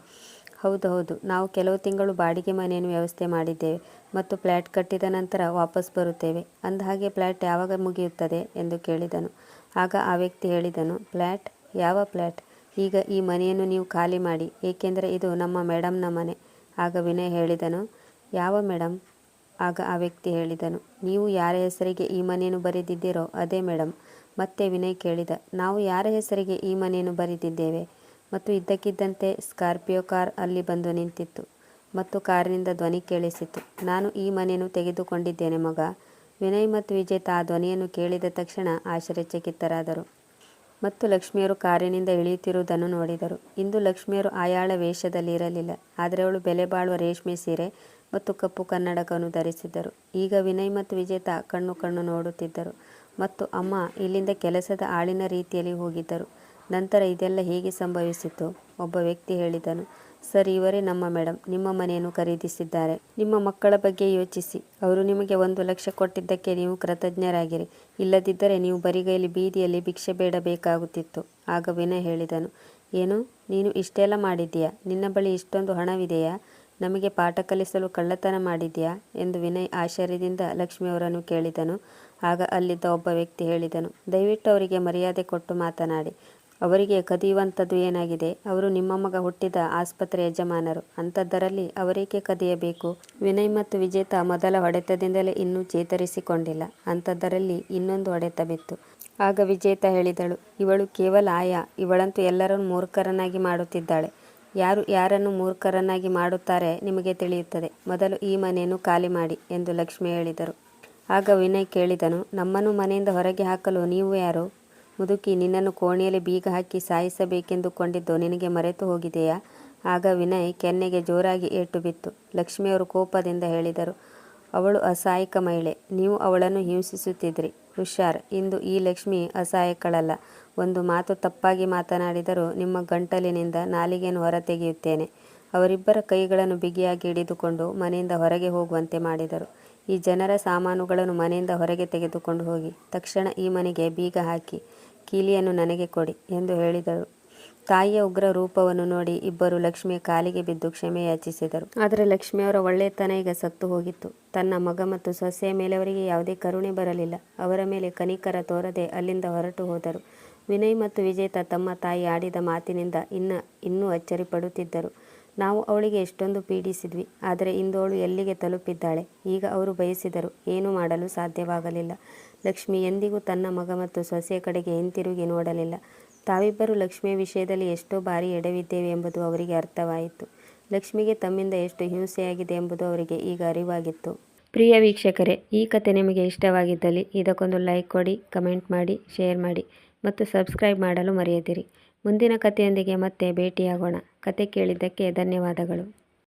ಹೌದು ಹೌದು ನಾವು ಕೆಲವು ತಿಂಗಳು ಬಾಡಿಗೆ ಮನೆಯನ್ನು ವ್ಯವಸ್ಥೆ ಮಾಡಿದ್ದೇವೆ ಮತ್ತು ಫ್ಲ್ಯಾಟ್ ಕಟ್ಟಿದ ನಂತರ ವಾಪಸ್ ಬರುತ್ತೇವೆ. ಅಂದಹಾಗೆ ಫ್ಲ್ಯಾಟ್ ಯಾವಾಗ ಮುಗಿಯುತ್ತದೆ ಎಂದು ಕೇಳಿದನು. ಆಗ ಆ ವ್ಯಕ್ತಿ ಹೇಳಿದನು, ಫ್ಲ್ಯಾಟ್? ಯಾವ ಫ್ಲ್ಯಾಟ್? ಈಗ ಈ ಮನೆಯನ್ನು ನೀವು ಖಾಲಿ ಮಾಡಿ, ಏಕೆಂದರೆ ಇದು ನಮ್ಮ ಮೇಡಮ್ನ ಮನೆ. ಆಗ ವಿನಯ್ ಹೇಳಿದನು, ಯಾವ ಮೇಡಮ್ ಆಗ ಆ ವ್ಯಕ್ತಿ ಹೇಳಿದನು, ನೀವು ಯಾರ ಹೆಸರಿಗೆ ಈ ಮನೆಯನ್ನು ಬರೆದಿದ್ದೀರೋ ಅದೇ ಮೇಡಮ್ ಮತ್ತೆ ವಿನಯ್ ಕೇಳಿದ, ನಾವು ಯಾರ ಹೆಸರಿಗೆ ಈ ಮನೆಯನ್ನು ಬರೆದಿದ್ದೇವೆ? ಮತ್ತು ಇದ್ದಕ್ಕಿದ್ದಂತೆ ಸ್ಕಾರ್ಪಿಯೋ ಕಾರ್ ಅಲ್ಲಿ ಬಂದು ನಿಂತಿತ್ತು. ಮತ್ತು ಕಾರಿನಿಂದ ಧ್ವನಿ ಕೇಳಿಸಿತು. ನಾನು ಈ ಮನೆಯನ್ನು ತೆಗೆದುಕೊಂಡಿದ್ದೇನೆ, ಮಗ. ವಿನಯ್ ಮತ್ತು ವಿಜೇತ ಆ ಧ್ವನಿಯನ್ನು ಕೇಳಿದ ತಕ್ಷಣ ಆಶ್ಚರ್ಯಚಕಿತರಾದರು. ಮತ್ತು ಲಕ್ಷ್ಮಿಯರು ಕಾರಿನಿಂದ ಇಳಿಯುತ್ತಿರುವುದನ್ನು ನೋಡಿದರು. ಇಂದು ಲಕ್ಷ್ಮಿಯರು ಆಯಾಳ ವೇಷದಲ್ಲಿ ಇರಲಿಲ್ಲ ಆದರೆ ಅವಳು ಬೆಲೆ ಬಾಳುವ ರೇಷ್ಮೆ ಸೀರೆ ಮತ್ತು ಕಪ್ಪು ಕನ್ನಡಕವನ್ನು ಧರಿಸಿದ್ದರು. ಈಗ ವಿನಯ್ ಮತ್ತು ವಿಜೇತ ಕಣ್ಣು ಕಣ್ಣು ನೋಡುತ್ತಿದ್ದರು. ಮತ್ತು ಅಮ್ಮ ಇಲ್ಲಿಂದ ಕೆಲಸದ ಆಳಿನ ರೀತಿಯಲ್ಲಿ ಹೋಗಿದ್ದರು. ನಂತರ ಇದೆಲ್ಲ ಹೇಗೆ ಸಂಭವಿಸಿತು? ಒಬ್ಬ ವ್ಯಕ್ತಿ ಹೇಳಿದನು, ಸರ್ ಇವರೇ ನಮ್ಮ ಮೇಡಮ್ ನಿಮ್ಮ ಮನೆಯನ್ನು ಖರೀದಿಸಿದ್ದಾರೆ. ನಿಮ್ಮ ಮಕ್ಕಳ ಬಗ್ಗೆ ಯೋಚಿಸಿ. ಅವರು ನಿಮಗೆ ಒಂದು ಲಕ್ಷ ಕೊಟ್ಟಿದ್ದಕ್ಕೆ ನೀವು ಕೃತಜ್ಞರಾಗಿರಿ. ಇಲ್ಲದಿದ್ದರೆ ನೀವು ಬರಿಗೈಲಿ ಬೀದಿಯಲ್ಲಿ ಭಿಕ್ಷೆ ಬೇಡಬೇಕಾಗುತ್ತಿತ್ತು. ಆಗ ವಿನಯ್ ಹೇಳಿದನು, ಏನು? ನೀನು ಇಷ್ಟೆಲ್ಲ ಮಾಡಿದ್ದೀಯಾ? ನಿನ್ನ ಬಳಿ ಇಷ್ಟೊಂದು ಹಣವಿದೆಯಾ? ನಮಗೆ ಪಾಠ ಕಲಿಸಲು ಕಳ್ಳತನ ಮಾಡಿದ್ಯಾ ಎಂದು ವಿನಯ್ ಆಶ್ಚರ್ಯದಿಂದ ಲಕ್ಷ್ಮಿಯವರನ್ನು ಕೇಳಿದನು. ಆಗ ಅಲ್ಲಿದ್ದ ಒಬ್ಬ ವ್ಯಕ್ತಿ ಹೇಳಿದನು, ದಯವಿಟ್ಟು ಅವರಿಗೆ ಮರ್ಯಾದೆ ಕೊಟ್ಟು ಮಾತನಾಡಿ. ಅವರಿಗೆ ಕದಿಯುವಂಥದ್ದು ಏನಾಗಿದೆ? ಅವರು ನಿಮ್ಮ ಮಗ ಹುಟ್ಟಿದ ಆಸ್ಪತ್ರೆ ಯಜಮಾನರು. ಅಂಥದ್ದರಲ್ಲಿ ಅವರೇಕೆ ಕದಿಯಬೇಕು? ವಿನಯ್ ಮತ್ತು ವಿಜೇತ ಮೊದಲ ಹೊಡೆತದಿಂದಲೇ ಇನ್ನೂ ಚೇತರಿಸಿಕೊಂಡಿಲ್ಲ. ಅಂಥದ್ದರಲ್ಲಿ ಇನ್ನೊಂದು ಹೊಡೆತ ಬಿತ್ತು. ಆಗ ವಿಜೇತ ಹೇಳಿದಳು, ಇವಳು ಕೇವಲ ಆಯ. ಇವಳಂತೂ ಎಲ್ಲರನ್ನು ಮೂರ್ಖರನ್ನಾಗಿ ಮಾಡುತ್ತಿದ್ದಾಳೆ. ಯಾರು ಯಾರನ್ನು ಮೂರ್ಖರನ್ನಾಗಿ ಮಾಡುತ್ತಾರೆ ನಿಮಗೆ ತಿಳಿಯುತ್ತದೆ. ಮೊದಲು ಈ ಮನೆಯನ್ನು ಖಾಲಿ ಮಾಡಿ ಎಂದು ಲಕ್ಷ್ಮಿ ಹೇಳಿದರು. ಆಗ ವಿನಯ್ ಕೇಳಿದನು, ನಮ್ಮನ್ನು ಮನೆಯಿಂದ ಹೊರಗೆ ಹಾಕಲು ನೀವು ಯಾರು? ಮುದುಕಿ, ನಿನ್ನನ್ನು ಕೋಣೆಯಲ್ಲಿ ಬೀಗ ಹಾಕಿ ಸಾಯಿಸಬೇಕೆಂದುಕೊಂಡಿದ್ದು ನಿನಗೆ ಮರೆತು ಹೋಗಿದೆಯಾ? ಆಗ ವಿನಯ್ ಕೆನ್ನೆಗೆ ಜೋರಾಗಿ ಏಟು ಬಿತ್ತು. ಲಕ್ಷ್ಮಿಯವರು ಕೋಪದಿಂದ ಹೇಳಿದರು, ಅವಳು ಅಸಹಾಯಕ ಮಹಿಳೆ, ನೀವು ಅವಳನ್ನು ಹಿಂಸಿಸುತ್ತಿದ್ರಿ ಹುಷಾರ್, ಇಂದು ಈ ಲಕ್ಷ್ಮಿ ಅಸಹಾಯಕಳಲ್ಲ. ಒಂದು ಮಾತು ತಪ್ಪಾಗಿ ಮಾತನಾಡಿದರೂ ನಿಮ್ಮ ಗಂಟಲಿನಿಂದ ನಾಲಿಗೆಯನ್ನು ಹೊರತೆಗೆಯುತ್ತೇನೆ. ಅವರಿಬ್ಬರ ಕೈಗಳನ್ನು ಬಿಗಿಯಾಗಿ ಹಿಡಿದುಕೊಂಡು ಮನೆಯಿಂದ ಹೊರಗೆ ಹೋಗುವಂತೆ ಮಾಡಿದರು. ಈ ಜನರ ಸಾಮಾನುಗಳನ್ನು ಮನೆಯಿಂದ ಹೊರಗೆ ತೆಗೆದುಕೊಂಡು ಹೋಗಿ, ತಕ್ಷಣ ಈ ಮನೆಗೆ ಬೀಗ ಹಾಕಿ ಕೀಲಿಯನ್ನು ನನಗೆ ಕೊಡಿ ಎಂದು ಹೇಳಿದರು ತಾಯಿಯ ಉಗ್ರ ರೂಪವನ್ನು ನೋಡಿ ಇಬ್ಬರು ಲಕ್ಷ್ಮಿಯ ಕಾಲಿಗೆ ಬಿದ್ದು ಕ್ಷಮೆ ಯಾಚಿಸಿದರು. ಆದರೆ ಲಕ್ಷ್ಮಿಯವರ ಒಳ್ಳೆಯತನ ಈಗ ಸತ್ತು ಹೋಗಿತ್ತು. ತನ್ನ ಮಗ ಮತ್ತು ಸೊಸೆಯ ಮೇಲೆ ಅವರಿಗೆ ಯಾವುದೇ ಕರುಣೆ ಬರಲಿಲ್ಲ. ಅವರ ಮೇಲೆ ಕನಿಕರ ತೋರದೆ ಅಲ್ಲಿಂದ ಹೊರಟು ಹೋದರು. ವಿನಯ್ ಮತ್ತು ವಿಜೇತ ತಮ್ಮ ತಾಯಿ ಆಡಿದ ಮಾತಿನಿಂದ ಇನ್ನ ಇನ್ನೂ ಅಚ್ಚರಿ ಪಡುತ್ತಿದ್ದರು ನಾವು ಅವಳಿಗೆ ಎಷ್ಟೊಂದು ಪೀಡಿಸಿದ್ವಿ, ಆದರೆ ಇಂದು ಅವಳು ಎಲ್ಲಿಗೆ ತಲುಪಿದ್ದಾಳೆ? ಈಗ ಅವರು ಬಯಸಿದರು, ಏನೂ ಮಾಡಲು ಸಾಧ್ಯವಾಗಲಿಲ್ಲ. ಲಕ್ಷ್ಮಿ ಎಂದಿಗೂ ತನ್ನ ಮಗ ಮತ್ತು ಸೊಸೆಯ ಕಡೆಗೆ ಹಿಂತಿರುಗಿ ನೋಡಲಿಲ್ಲ. ತಾವಿಬ್ಬರು ಲಕ್ಷ್ಮಿಯ ವಿಷಯದಲ್ಲಿ ಎಷ್ಟೋ ಬಾರಿ ಎಡವಿದ್ದೇವೆ ಎಂಬುದು ಅವರಿಗೆ ಅರ್ಥವಾಯಿತು. ಲಕ್ಷ್ಮಿಗೆ ತಮ್ಮಿಂದ ಎಷ್ಟು ಹಿಂಸೆಯಾಗಿದೆ ಎಂಬುದು ಅವರಿಗೆ ಈಗ ಅರಿವಾಗಿತ್ತು. ಪ್ರಿಯ ವೀಕ್ಷಕರೇ, ಈ ಕತೆ ನಿಮಗೆ ಇಷ್ಟವಾಗಿದ್ದಲ್ಲಿ ಇದಕ್ಕೊಂದು ಲೈಕ್ ಕೊಡಿ, ಕಮೆಂಟ್ ಮಾಡಿ, ಶೇರ್ ಮಾಡಿ ಮತ್ತು ಸಬ್ಸ್ಕ್ರೈಬ್ ಮಾಡಲು ಮರೆಯದಿರಿ. ಮುಂದಿನ ಕಥೆಯೊಂದಿಗೆ ಮತ್ತೆ ಭೇಟಿಯಾಗೋಣ. ಕತೆ ಕೇಳಿದ್ದಕ್ಕೆ ಧನ್ಯವಾದಗಳು.